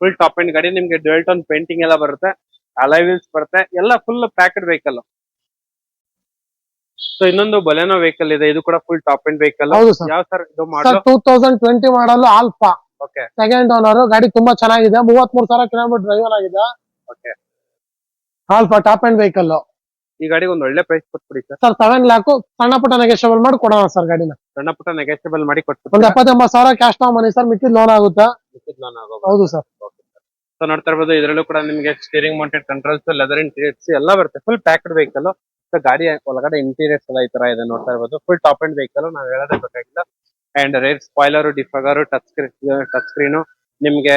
ಫುಲ್ ಟಾಪ್ ಎಂಡ್ ಗಾಡಿ ನಿಮ್ಗೆ ಡ್ವೆಲ್ ಟೋನ್ ಪೇಂಟಿಂಗ್ ಎಲ್ಲ ಬರುತ್ತೆ. ಅಲೈ ವೀಲ್ಸ್ ಬರುತ್ತೆ. ಎಲ್ಲ ಫುಲ್ ಪ್ಯಾಕ್ಡ್ ವೆಹಿಕಲ್ ಸೊ ಇನ್ನೊಂದು ಬಲೆನೋ ವೆಹಿಕಲ್ ಇದೆ. ಇದು ಕೂಡ ಫುಲ್ ಟಾಪ್ ಎಂಡ್ ವೆಹಿಕಲ್ ಹೌದು ಸರ್ ಯಾವ ಸರ್ ಇದು sir model two thousand twenty model Alpha okay second owner ಗಾಡಿ ತುಂಬಾ ಚೆನ್ನಾಗಿದೆ. ಮೂವತ್ ಮೂರ್ ಸಾವಿರ ಕಿಲೋಮೀಟರ್ ಡ್ರೈವರ್ ಆಗಿದೆ. Okay Alpha top end vehicle ಈ ಗಾಡಿಗೆ ಒಂದು ಒಳ್ಳೆ ಪ್ರೈಸ್ ಕೊಟ್ಬಿಡಿ ಸರ್ ಸರ್ ಸೆವೆನ್ ಲ್ಯಾಕ್ ಸಣ್ಣ ಪುಟ್ಟ ನೆಗೆಷಬಲ್ ಮಾಡಿ ಕೊಡೋಣ ಸರ್ ಗಾಡಿನ. ಸಣ್ಣ ಪುಟ್ಟ ನೆಗೆಸಬಲ್ ಮಾಡಿ ಒಂದ್ ಕೊಟ್ಬಿಡಿ ಎಪ್ಪತ್ತೆಂಬತ್ತು ಸಾವಿರ ಕ್ಯಾಶ್ ತಗೊಂಬನ್ನಿ ಸರ್ ಮಿಕ್ಕಿದ್ ಲೋನ್ ಆಗುತ್ತೆ. ಹೌದು ಸರ್ ಸೊ ನೋಡ್ತಾ ಇರ್ಬೋದು. ಇದರಲ್ಲೂ ಕೂಡ ನಿಮಗೆ steering mounted controls leather interiors ಎಲ್ಲ ಬರುತ್ತೆ. ಫುಲ್ ಪ್ಯಾಕ್ಡ್ ವೆಹಿಕಲ್ ಸೊ ಗಾಡಿ ಒಳಗಡೆ ಇಂಟೀರಿಯರ್ಸ್ ಎಲ್ಲ ಈ ತರ ಇದೆ ನೋಡ್ತಾ ಇರ್ಬೋದು. ಫುಲ್ ಟಾಪ್ ಅಂಡ್ ವೆಹಿಕಲ್ ನಾವು ಹೇಳೋದೇ ಬೇಕಾಗಿಲ್ಲ. And rear spoiler defogger touch screen touch screen ನಿಮ್ಗೆ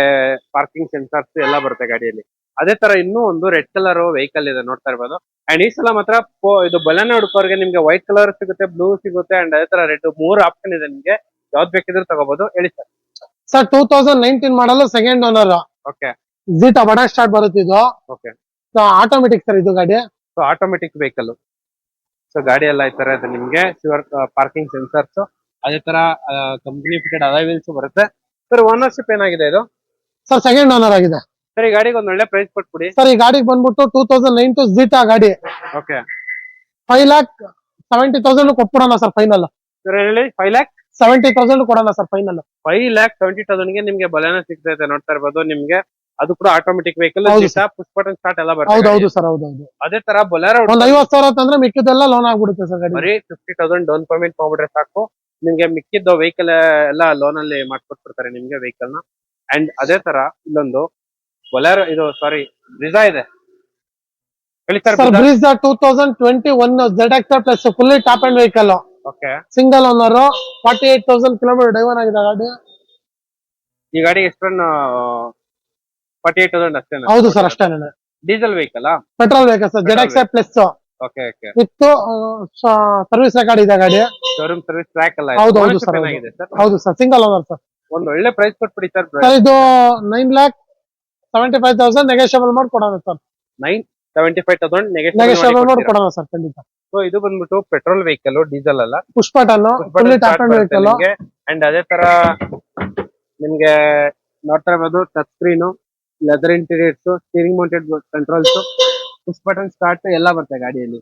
ಪಾರ್ಕಿಂಗ್ ಸೆನ್ಸರ್ಸ್ ಎಲ್ಲ ಬರುತ್ತೆ ಗಾಡಿಯಲ್ಲಿ. ಅದೇ ತರ ಇನ್ನೂ ಒಂದು ರೆಡ್ ಕಲರ್ ವೆಹಿಕಲ್ ಇದೆ ನೋಡ್ತಾ ಇರ್ಬೋದು. ಅಂಡ್ ಈ ಸಲ ಮಾತ್ರ ಇದು ಬಲನ ಹುಡುಕೋರ್ಗೆ ನಿಮ್ಗೆ ವೈಟ್ ಕಲರ್ ಸಿಗುತ್ತೆ ಬ್ಲೂ ಸಿಗುತ್ತೆ ಅಂಡ್ ಅದೇ ತರ ರೆಡ್ ಮೂರು ಆಪ್ಷನ್ ಇದೆ ನಿಮ್ಗೆ. ಯಾವ್ದು ಬೇಕಿದ್ರು ತಗೋಬಹುದು ಹೇಳಿ sir sir two thousand nineteen model second owner okay Zeta ಬಡ ಸ್ಟಾರ್ಟ್ ಬರುತ್ತೆ ಇದು. ಓಕೆ ಆಟೋಮೆಟಿಕ್ ಸರ್ ಇದು ಗಾಡಿ. ಸೊ ಆಟೋಮೆಟಿಕ್ ವೆಹಿಕಲ್ ಸೊ ಗಾಡಿ ಎಲ್ಲ ಈ ತರ ಇದೆ ನಿಮ್ಗೆ. ಶಿವರ್ ಪಾರ್ಕಿಂಗ್ ಸೆನ್ಸರ್ಸ್ ಅದೇ ತರ ಕಂಪನಿ ಫಿಟೆಡ್ ಅಲೈವಿಲ್ಸ್ ಬರುತ್ತೆ. ಸರ್ ಓನರ್ಶಿಪ್ ಏನಾಗಿದೆ ಇದು? ಸರ್ ಸೆಕೆಂಡ್ ಓನರ್ ಆಗಿದೆ. ಸರ್ ಈ ಗಾಡಿಗೆ ಒಂದ್ ಒಳ್ಳೆ ಪ್ರೈಸ್ ಕೊಟ್ಬಿಡಿ. ಸರ್ ಈ ಗಾಡಿಗೆ ಬಂದ್ಬಿಟ್ಟು two thousand nine to Zeta ಗಾಡಿ. Okay five lakh seventy thousand ಕೊಟ್ಬಿಡೋಣ sir final sir ಹೇಳಿ ಫೈವ್ ಲ್ಯಾಕ್ ಸೆವೆಂಟಿ ತೌಸಂಡ್ ಕೊಡೋಣ sir final five lakh seventy ತೌಸಂಡ್ಗೆ ನಿಮ್ಗೆ ಬಲನ ಸಿಗ್ತೈತೆ ನೋಡ್ತಾ ಇರ್ಬೋದು ನಿಮ್ಗೆ. ಅದು ಕೂಡ ಆಟೋಮೆಟಿಕ್ ವೆಹಿಕಲ್ ಹೌದು ಪುಷ್ ಬಟನ್ ಸ್ಟಾರ್ಟ್ ಎಲ್ಲ ಹೌದು ಬರುತ್ತೆ ಹೌದು ಸರ್ ಹೌದು ಹೌದು. ಅದೇ ತರ ಬೊಲೆರೋ ಒಂದ್ ಐವತ್ ಸಾವಿರ ಅಂತಂದ್ರೆ ಮಿಕ್ಕಿದೆಲ್ಲ ಲೋನ್ ಆಗ್ಬಿಡುತ್ತೆ ಸರ್ ಗಾಡಿ. ಬರೀ ಫಿಫ್ಟಿ ತೌಸಂಡ್ ಡೌನ್ ಪೇಮೆಂಟ್ ಮಾಡ್ಬಿಟ್ರೆ ಸಾಕು. ನಿಮ್ಗೆ ಮಿಕ್ಕಿದ್ದ ವೆಹಿಕಲ್ ಎಲ್ಲ ಲೋನ್ ಅಲ್ಲಿ ಮಾಡ್ಕೊಟ್ಬಿಡ್ತಾರೆ ನಿಮ್ಗೆ ವೆಹಿಕಲ್ನ. ಅಂಡ್ ಅದೇ ತರ ಇಲ್ಲೊಂದು ಬೊಲೆರೋ ಇದು ಸಾರಿ ಬ್ರಿಜಾ ಇದೆ. Sir Brezza two thousand twenty one Z X plus fully top end vehicle okay single owner forty eight thousand kilometre driven ಆಗಿದೆ ಗಾಡಿ. ಈ ಗಾಡಿ ಎಷ್ಟು ಫಾರ್ಟಿ ಏಟ್ ತೌಸಂಡ್ ಅಷ್ಟೇ ಹೌದು ಸರ್ ಅಷ್ಟೇ diesel vehicle petrol vehicle sir Z X plus okay okay with service record ಇದೆ ಗಾಡಿ. ಶೋರೂಮ್ ಸರ್ವಿಸ್ ಟ್ರ್ಯಾಕ್ ಅಲ್ಲ ಹೌದು, ಹೌದು ಸರ್ ಹೌದು. ಸರ್? Single owner sir. ಒಂದು ಒಳ್ಳೆ ಪ್ರೈಸ್ ಕೊಟ್ಬಿಡಿ ಸರ್. ಸರ್ ಇದು nine lakh seventy five thousand negotiable ಮಾಡಿ ಕೊಡೋಣ sir nine seventy five thousand negotiable ಮಾಡಿ ಕೊಡೋಣ ಸರ್ ಖಂಡಿತ. ಸೊ ಇದು ಬಂದ್ಬಿಟ್ಟು ಪೆಟ್ರೋಲ್ ವೆಹಿಕಲ್ ಡೀಸೆಲ್ ಅಲ್ಲ. ಪುಷ್ಪಟನ್ ವೆಹಿಕಲ್ ಅಂಡ್ ಅದೇ ತರ ನಿಮ್ಗೆ ನೋಡ್ತಾ ಇರ್ಬೋದು touch screen leather interiors steering mounted controls push button start ಎಲ್ಲ ಬರ್ತದೆ ಗಾಡಿಯಲ್ಲಿ.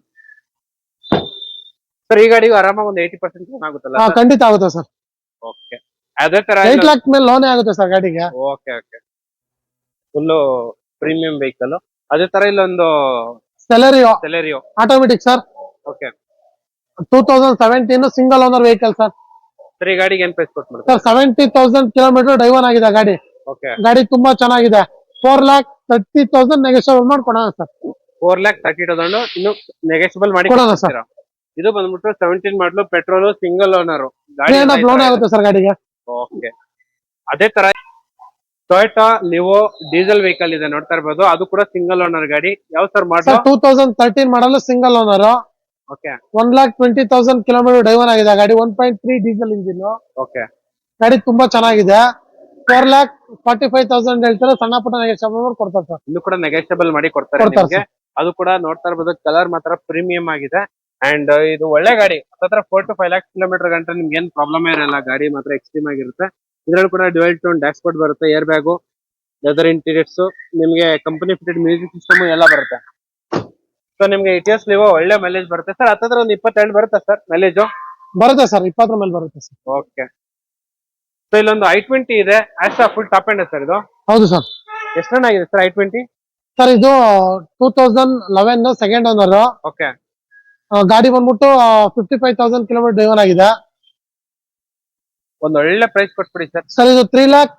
ಸರ್ ಈ ಗಾಡಿಗೆ ಆರಾಮಾಗಿ ಒಂದು ಏಯ್ಟಿ ಪರ್ಸೆಂಟ್ ಲೋನ್ ಆಗುತ್ತಲ್ಲ ಖಂಡಿತ ಆಗುತ್ತೆ ಸರ್ ಓಕೆ ಅದೇ ತರ ಏಟ್ ಲ್ಯಾಕ್ ಮೇಲೆ ಲೋನೇ ಆಗುತ್ತೆ ಸರ್ ಗಾಡಿಗೆ. Okay okay full premium vehicle ಅದೇ ತರ ಇಲ್ಲೊಂದು Celerio Celerio automatic sir okay two thousand seventeen single owner vehicle sir sir ಈ ಗಾಡಿಗೆ ಏನ್ ಪ್ರೈಸ್ ಕೊಟ್ಟು sir seventy thousand kilometre driven ಆಗಿದೆ ಗಾಡಿ. ಓಕೆ ಗಾಡಿ ತುಂಬಾ ಚೆನ್ನಾಗಿದೆ. Four lakh thirty thousand negotiable ಮಾಡಿ ಕೊಡೋಣ sir four lakh thirty thousand ಇನ್ನು ನೆಗೆಸಿಬಲ್ ಮಾಡಿ ಕೊಡೋಣ ಸರ್ ಇದು ಬಂದ್ಬಿಟ್ಟು seventeen model petrol single owner loan ಆಗುತ್ತೆ ಸರ್ ಗಾಡಿಗೆ. ಓಕೆ ಅದೇ ತರ ಟೊಯೋಟಾ ಲಿವೋ ಡೀಸೆಲ್ ವೆಹಿಕಲ್ ಇದೆ ನೋಡ್ತಾ ಇರ್ಬೋದು. ಅದು ಕೂಡ ಸಿಂಗಲ್ ಓನರ್ ಗಾಡಿ. ಯಾವ sir model two thousand thirteen model single owner okay one lakh twenty thousand kilometre driven ಆಗಿದೆ ಗಾಡಿ. One point three diesel engine okay ಗಾಡಿ ತುಂಬಾ ಚೆನ್ನಾಗಿದೆ. Four lakh forty five thousand ಹೇಳ್ತಾರೆ ಸಣ್ಣ ಪುಟ್ಟ ನೆಗೋಷಿಯಬಲ್ ಮಾಡಿ ಕೊಡ್ತಾರೆ ಸರ್. ಇನ್ನು ಕೂಡ ನೆಗೆಸಬಲ್ ಮಾಡಿ ಕೊಡ್ತಾರೆ ಕೊಡ್ತಾರೆ ನಿಮ್ಗೆ. ಅದು ಕೂಡ ನೋಡ್ತಾ ಇರ್ಬೋದು ಕಲರ್ ಮಾತ್ರ ಪ್ರೀಮಿಯಂ ಆಗಿದೆ. ಅಂಡ್ ಇದು ಒಳ್ಳೆ ಗಾಡಿ. ಹತ್ತತ್ರ four to five lakhs kilometre ಗಂಟೆ ನಿಮ್ಗೆ ಏನ್ ಪ್ರಾಬ್ಲಮ್ ಇರಲ್ಲ ಗಾಡಿ ಮಾತ್ರ ಎಕ್ಸ್ಟ್ರೀಮ್ ಆಗಿರುತ್ತೆ. ಇದ್ರಲ್ಲಿ ಕೂಡ ಡ್ಯುಯಲ್ ಟೋನ್ ಡ್ಯಾಶ್ಬೋರ್ಡ್ ಬರುತ್ತೆ ಏರ್ ಬ್ಯಾಗು ಲೆದರ್ ಇಂಟೀರಿಯರ್ಸ್ ನಿಮ್ಗೆ ಕಂಪನಿ ಫಿಟೆಡ್ ಮ್ಯೂಸಿಕ್ ಸಿಸ್ಟಮ್ ಎಲ್ಲ ಬರುತ್ತೆ. ಸೊ ನಿಮ್ಗೆ ಇಟಿಎಸ್ ನೀವು ಒಳ್ಳೆ ಮೈಲೇಜ್ ಬರುತ್ತೆ. ಸರ್ ಹತ್ತತ್ರ ಒಂದು ಇಪ್ಪತ್ತೆರಡು ಬರುತ್ತೆ ಸರ್ ಮೈಲೇಜು ಬರುತ್ತೆ ಸರ್ ಇಪ್ಪತ್ತರ ಮೇಲೆ ಬರುತ್ತೆ ಸರ್. ಓಕೆ ಸೊ ಇಲ್ಲೊಂದು ಐ ಟ್ವೆಂಟಿ ಇದೆ. Asta full top end sir ಇದು? ಹೌದು ಸರ್. ಎಷ್ಟು ರನ್ ಆಗಿದೆ ಸರ್ ಐ ಟ್ವೆಂಟಿ ಸರ್ ಇದು two thousand eleven second owner okay ಗಾಡಿ ಬಂದ್ಬಿಟ್ಟು fifty five thousand kilometre driven ಆಗಿದೆ. ಒಂದು ಒಳ್ಳೆ ಪ್ರೈಸ್ ಕೊಟ್ಬಿಡಿ ಸರ್ ಸರ್ ಇದು ತ್ರೀ ಲ್ಯಾಕ್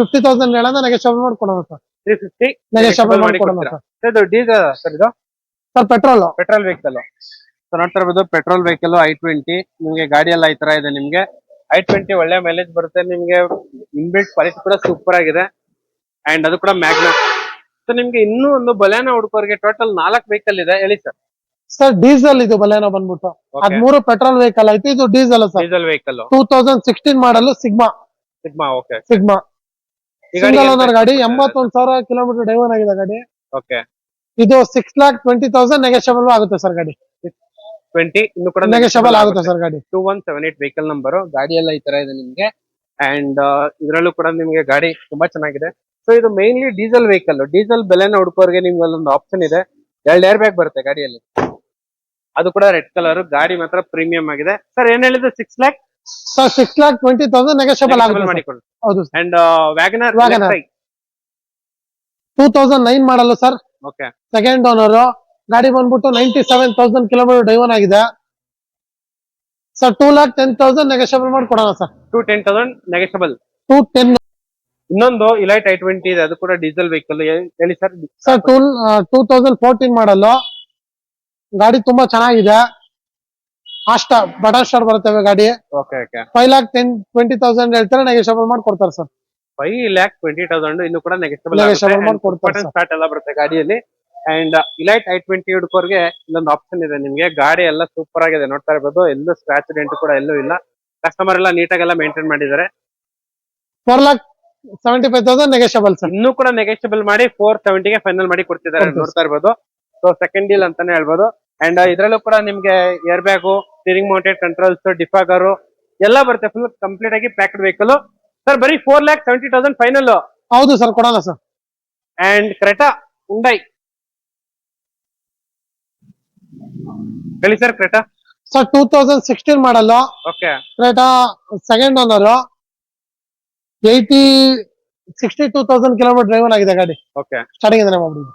ಫಿಫ್ಟಿ ತೌಸಂಡ್ ಹೇಳಂದ್ರೆ ನನಗೆ ಶಬ್ ಮಾಡ್ಕೊಡೋಣ ಸರ್ ತ್ರೀ ಫಿಫ್ಟಿ ನನಗೆ ಮಾಡಿ ಕೊಡೋಣ ಸರ್ ಇದು ಡೀಸೆಲ್ ಸರ್ ಇದು? Sir petrol petrol vehicle so ನೋಡ್ತಾ ಇರ್ಬೋದು ಪೆಟ್ರೋಲ್ ವೆಹಿಕಲ್ ಐ ಟ್ವೆಂಟಿ ನಿಮ್ಗೆ ಗಾಡಿ ಎಲ್ಲ ಈ ತರ ಇದೆ ನಿಮ್ಗೆ. ಐ ಟ್ವೆಂಟಿ ಒಳ್ಳೆ ಮೈಲೇಜ್ ಬರುತ್ತೆ. ನಿಮ್ಗೆ ಇನ್ಬಿಲ್ಟ್ ಕ್ವಾಲಿಟಿ ಕೂಡ ಸೂಪರ್ ಆಗಿದೆ. ಅಂಡ್ ಅದು ಕೂಡ ಮ್ಯಾಗ್ನ ಸೊ ನಿಮ್ಗೆ ಇನ್ನೂ ಒಂದು ಬಲೇನ ಹುಡುಕೋರಿಗೆ ಟೋಟಲ್ ನಾಲ್ಕು ವೆಹಿಕಲ್ ಇದೆ. ಹೇಳಿ ಸರ್ ಸರ್ ಡೀಸೆಲ್ ಇದು ಬಲೇನೋ ಬಂದ್ಬಿಟ್ಟು. ಅದ್ ಮೂರು ಪೆಟ್ರೋಲ್ ವೆಹಿಕಲ್ ಐತಿ. ಇದು diesel sir. Diesel vehicle two thousand sixteen model sigma sigma okay sigma single owner ಗಾಡಿ ಎಂಬತ್ತೊಂದು ಸಾವಿರ ಕಿಲೋಮೀಟರ್ ಡೈವರ್ ಆಗಿದೆ ಗಾಡಿ. ಓಕೆ ಇದು six lakh twenty thousand negotiable ಆಗುತ್ತೆ ಸರ್ ಗಾಡಿ. ಟ್ವೆಂಟಿ ಇನ್ನು ಕೂಡ ನೆಗೋಷಿಯಬಲ್ ಆಗುತ್ತೆ ಸರ್ ಗಾಡಿ. Two one seven eight vehicle number ಗಾಡಿ ಎಲ್ಲ ಈ ತರ ಇದೆ ನಿಮ್ಗೆ. ಅಂಡ್ ಇದರಲ್ಲೂ ಕೂಡ ನಿಮ್ಗೆ ಗಾಡಿ ತುಂಬಾ ಚೆನ್ನಾಗಿದೆ. ಸೊ ಇದು ಮೇನ್ಲಿ ಡೀಸೆಲ್ ವೆಹಿಕಲ್ ಡೀಸೆಲ್ ಬೆಲೆನ ಹುಡುಕೋರಿಗೆ ನಿಮ್ಗೆ ಅಲ್ಲೊಂದು ಆಪ್ಷನ್ ಇದೆ. ಎರಡು ಏರ್ ಬ್ಯಾಗ್ ಬರುತ್ತೆ ಗಾಡಿಯಲ್ಲಿ. ಅದು ಕೂಡ ರೆಡ್ ಕಲರ್ ಗಾಡಿ ಮಾತ್ರ ಪ್ರೀಮಿಯಂ ಆಗಿದೆ. ಸರ್ ಏನ್ ಹೇಳಿದ್ರು six lakh sir six lakh twenty thousand negotiable ಆಗುತ್ತೆ ಮಾಡಿ sir. ಹೌದು and Wagon R. Two thousand nine model sir okay second owner ಗಾಡಿ ಬಂದ್ಬಿಟ್ಟು ninety seven thousand kilometre driven ಆಗಿದೆ. Sir two lakh ten thousand negotiable ಮಾಡಿ ಕೊಡೋಣ sir two ten thousand negotiable two ten ಇನ್ನೊಂದು Elite i twenty ಇದೆ ಅದು ಕೂಡ diesel vehicle ಹೇಳಿ sir sir two two thousand fourteen model ಗಾಡಿ ತುಂಬಾ ಚೆನ್ನಾಗಿದೆ. ಅಷ್ಟ ಬಟನ್ ಸ್ಟಾರ್ ಬರುತ್ತವೆ ಗಾಡಿ. Okay okay five lakh ten twenty thousand ಹೇಳ್ತಾರೆ ನೆಗೆಷಬಲ್ ಮಾಡಿ ಕೊಡ್ತಾರೆ sir five lakh twenty thousand ಇನ್ನು ಕೂಡ Negotiable ಮಾಡಿ ಕೊಡ್ತಾರೆ sir. ಸ್ಟಾರ್ಟ್ ಎಲ್ಲ ಬರುತ್ತೆ ಗಾಡಿಯಲ್ಲಿ. ಅಂಡ್ ಇಲೈಟ್ ಐ ಟ್ವೆಂಟಿ ಹುಡುಕೋರ್ಗೆ ಇಲ್ಲೊಂದು ಆಪ್ಷನ್ ಇದೆ. ನಿಮ್ಗೆ ಗಾಡಿ ಎಲ್ಲ ಸೂಪರ್ ಆಗಿದೆ. ನೋಡ್ತಾ ಇರ್ಬೋದು. ಎಲ್ಲೂ ಸ್ಕ್ರಾಚ್ ಡೆಂಟ್ ಕೂಡ ಎಲ್ಲೂ ಇಲ್ಲ. ಕಸ್ಟಮರ್ ಎಲ್ಲ ನೀಟಾಗೆಲ್ಲ ಮೇಂಟೈನ್ ಮಾಡಿದ್ದಾರೆ. Four lakh seventy five thousand negotiable sir ಇನ್ನೂ ಕೂಡ ನೆಗೆಷಬಲ್ ಮಾಡಿ ಫೋರ್ ಸೆವೆಂಟಿಗೆ ಫೈನಲ್ ಮಾಡಿ ಕೊಡ್ತಿದ್ದಾರೆ. ನೋಡ್ತಾ ಇರ್ಬೋದು. ಸೊ ಸೆಕೆಂಡ್ ಡೀಲ್ ಅಂತಾನೆ ಹೇಳ್ಬೋದು. ಅಂಡ್ ಇದ್ರಲ್ಲೂ ಕೂಡ ನಿಮ್ಗೆ air bag steering mounted controls defogger ಎಲ್ಲ ಬರುತ್ತೆ. ಫುಲ್ ಕಂಪ್ಲೀಟ್ ಆಗಿ ಪ್ಯಾಕ್ಡ್ ವೆಹಿಕಲ್ ಸರ್ ಬರೀ four lakh seventy thousand final ಹೌದು ಸರ್ ಕೊಡೋಣ ಸರ್ ಅಂಡ್ ಕ್ರೆಟಾ ಉಂಡೈ ಹೇಳಿ sir Creta? Sir two thousand sixteen model. Okay. Creta second owner eighty sixty two thousand kilometre driven ಆಗಿದೆ ಗಾಡಿ. Okay. Starting ಇಂದಾನೆ ಮಾಡ್ಬಿಡಿ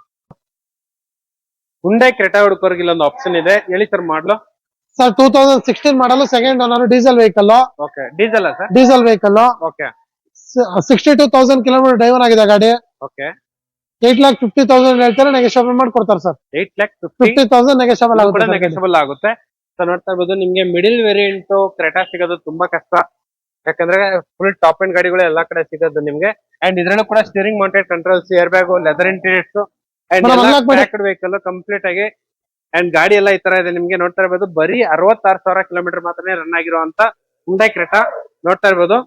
Hyundai Creta ಹುಡುಕೋರ್ಗೆ ಇಲ್ಲೊಂದು option ಇದೆ. ಹೇಳಿ sir model. Sir two thousand sixteen model second owner diesel vehicle okay. Diesel sir? Diesel vehicle okay. Sixty two thousand kilometre driven ಆಗಿದೆ ಗಾಡಿ. Okay. Eight lakh fifty thousand ಹೇಳ್ತಾರೆ negotiable ಮಾಡಿ ಕೊಡ್ತಾರೆ sir. Eight lakh fifty thousand negotiable ಆಗುತ್ತೆ negotiable ಆಗುತ್ತೆ. So ನೋಡ್ತಾ ಇರ್ಬೋದು ನಿಮ್ಗೆ ಮಿಡಿಲ್ ವೇರಿಯಂಟ್ ಕ್ರೆಟಾ ಸಿಗೋದು ತುಂಬಾ ಕಷ್ಟ. ಯಾಕಂದ್ರೆ ಫುಲ್ ಟಾಪ್ ಅಂಡ್ ಗಾಡಿಗಳು ಎಲ್ಲಾ ಕಡೆ ಸಿಗೋದು ನಿಮ್ಗೆ. ಅಂಡ್ ಇದ್ರಲ್ಲೂ ಕೂಡ steering mounted controls air bag leather interiors and vehicle complete ಆಗಿ ಅಂಡ್ ಗಾಡಿ ಎಲ್ಲ ಈ ತರ ಇದೆ. ನಿಮ್ಗೆ ನೋಡ್ತಾ ಇರ್ಬೋದು ಬರೀ ಅರವತ್ತಾರು ಸಾವಿರ ಕಿಲೋಮೀಟರ್ ಮಾತ್ರನೇ ರನ್ ಆಗಿರುವಂತ ಹುಂಡೈ ಕ್ರೆಟಾ ನೋಡ್ತಾ ಇರ್ಬೋದು.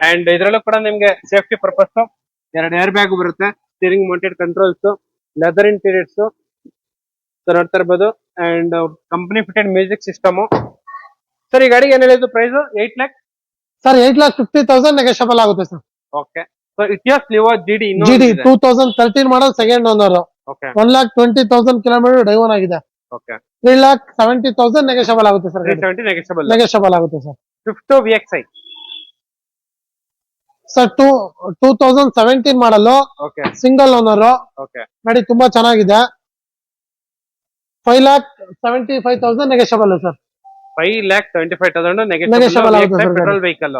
ಅಂಡ್ ಇದ್ರಲ್ಲೂ ಕೂಡ ನಿಮ್ಗೆ ಸೇಫ್ಟಿ ಪರ್ಪಸ್ ಎರಡು ಏರ್ ಬ್ಯಾಗ್ ಬರುತ್ತೆ. Steering mounted controls leather interiors ನೋಡ್ತಾ ಇರ್ಬೋದು and company fitted music system sir ಈ ಗಾಡಿಗೆ ಏನ್ ಹೇಳಿದ್ದು price eight lakh sir eight lakh fifty thousand negotiable ಆಗುತ್ತೆ sir okay so Etios Liva GD GD two thousand thirteen model second owner one lakh twenty thousand kilometre driven ಆಗಿದೆ. Okay three lakh seventy thousand negotiable ಆಗುತ್ತೆ sir negotiable ಆಗುತ್ತೆ sir fifth V X I sir two two thousand seventeen model okay single owner okay ಗಾಡಿ ತುಂಬಾ ಚೆನ್ನಾಗಿದೆ. Five lakh seventy five thousand negotiable sir five lakh twenty five thousand petrol vehicle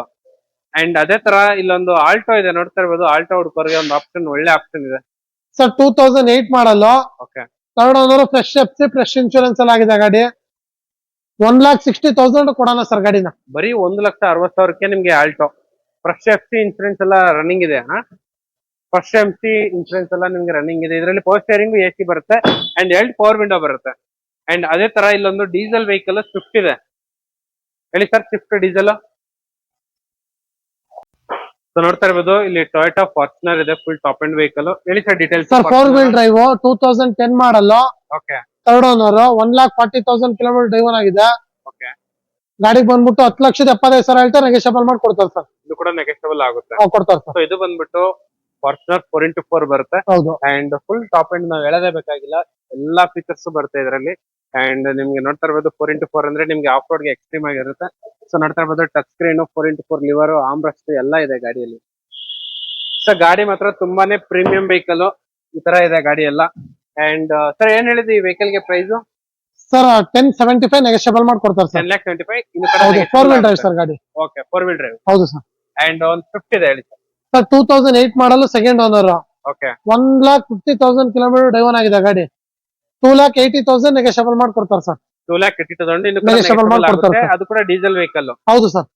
and ಅದೇ ತರ ಇಲ್ಲೊಂದು Alto ಇದೆ ನೋಡ್ತಾ ಇರ್ಬೋದು. Alto ಹುಡುಕೋರಿಗೆ ಒಂದು ಆಪ್ಷನ್ ಒಳ್ಳೆ ಆಪ್ಷನ್ ಇದೆ. Sir two thousand eight model okay third owner fresh F C fresh insurance ಎಲ್ಲ ಆಗಿದೆ ಗಾಡಿ. ಒನ್ ಲ್ಯಾಕ್ ಸಿಕ್ಸ್ಟಿ ತೌಸಂಡ್ ಕೊಡೋಣ ಸರ್ ಗಾಡಿನ. ಬರೀ ಒಂದು ಲಕ್ಷ ಅರವತ್ತು ಸಾವಿರಕ್ಕೆ ನಿಮ್ಗೆ Alto fresh F C insurance ಎಲ್ಲ ರನ್ನಿಂಗ್ ಇದೆ ಅಣ್ಣ ಫಸ್ಟ್ ಎಂ ಸಿ ಇನ್ಸೂರೆನ್ಸ್ ಎಲ್ಲ ನಿಮ್ಗೆ ರನ್ನಿಂಗ್ ಇದೆ. ಇದರಲ್ಲಿ ಪವರ್ ಸ್ಟೇರಿಂಗ್ ಎ ಸಿ ಬರುತ್ತೆ ಅಂಡ್ ಎರಡು ಪವರ್ ವಿಂಡೋ ಬರುತ್ತೆ. ಅಂಡ್ ಅದೇ ತರ ಇಲ್ಲೊಂದು ಡೀಸೆಲ್ ವೆಹಿಕಲ್ ಸ್ವಿಫ್ಟ್ ಇದೆ. ಹೇಳಿ ಸರ್ ಸ್ವಿಫ್ಟ್ ಡೀಸೆಲ್ ಸೊ ನೋಡ್ತಾ ಇರ್ಬೋದು ಇಲ್ಲಿ ಟೊಯೋಟಾ ಫಾರ್ಚುನರ್ ಇದೆ ಫುಲ್ ಟಾಪ್ ಅಂಡ್ ವೆಹಿಕಲ್ ಹೇಳಿ sir details sir four wheel drive two thousand ten model okay third owner one lakh forty thousand kilometre driven ಆಗಿದೆ. Okay ಗಾಡಿಗೆ ಬಂದ್ಬಿಟ್ಟು ಹತ್ತು ಲಕ್ಷದ ಎಪ್ಪತ್ತೈದು ಸಾವಿರ ಹೇಳ್ತಾರೆ ನೆಗೆಷಬಲ್ ಮಾಡಿ ಕೊಡ್ತಾರೆ ಸರ್ ಇದು ಕೂಡ ನೆಗೆಸ್ಟಬಲ್ ಆಗುತ್ತೆ. ಕೊಡ್ತಾರೆ ಸರ್. ಸೊ ಇದು ಬಂದ್ಬಿಟ್ಟು ಫಾರ್ಚುನರ್ ಫೋರ್ ಇಂಟು ಫೋರ್ ಬರುತ್ತೆ. ಹೌದು. ಅಂಡ್ ಫುಲ್ ಟಾಪ್ ಎಂಡ್ ನಾವು ಹೇಳದೇ ಬೇಕಾಗಿಲ್ಲ. ಎಲ್ಲಾ ಫೀಚರ್ಸ್ ಬರುತ್ತೆ ಇದರಲ್ಲಿ. ಅಂಡ್ ನಿಮ್ಗೆ ನೋಡ್ತಾ ಇರ್ಬೋದು ಫೋರ್ ಇಂಟು ಫೋರ್ ಅಂದ್ರೆ ನಿಮ್ಗೆ ಆಫ್ ರೋಡ್ಗೆ ಎಕ್ಸ್ಟ್ರೀಮ್ ಆಗಿರುತ್ತೆ. ಸೊ ನೋಡ್ತಾ ಇರ್ಬೋದು touch screen four into four lever armrest ಎಲ್ಲ ಇದೆ ಗಾಡಿಯಲ್ಲಿ. ಸೊ ಗಾಡಿ ಮಾತ್ರ ತುಂಬಾನೇ ಪ್ರೀಮಿಯಂ ವೆಹಿಕಲ್ ಈ ತರ ಇದೆ ಗಾಡಿ ಎಲ್ಲ. ಅಂಡ್ ಸರ್ ಏನ್ ಹೇಳಿದ್ರಿ ಈ ವೆಹಿಕಲ್ಗೆ price sir ten seventy five negotiable ಮಾಡಿ ಕೊಡ್ತಾರೆ sir ten lakh twenty five four wheel drive sir ಗಾಡಿ. ಓಕೆ ಫೋರ್ ವೀಲ್ ಡ್ರೈವ್ ಹೌದು ಸರ್ ಅಂಡ್ ಒಂದು ಫಿಫ್ಟಿ ಇದೆ ಹೇಳಿ sir two thousand eight model second owner okay one lakh fifty thousand kilometre driven ಆಗಿದೆ ಗಾಡಿ. Two lakh eighty thousand negotiable ಮಾಡಿ ಕೊಡ್ತಾರೆ sir two lakh eighty thousand ಮಾಡ್ಕೊಡ್ತಾರೆ. ಅದು ಕೂಡ ಡೀಸೆಲ್ ವೆಹಿಕಲ್ ಹೌದು ಸರ್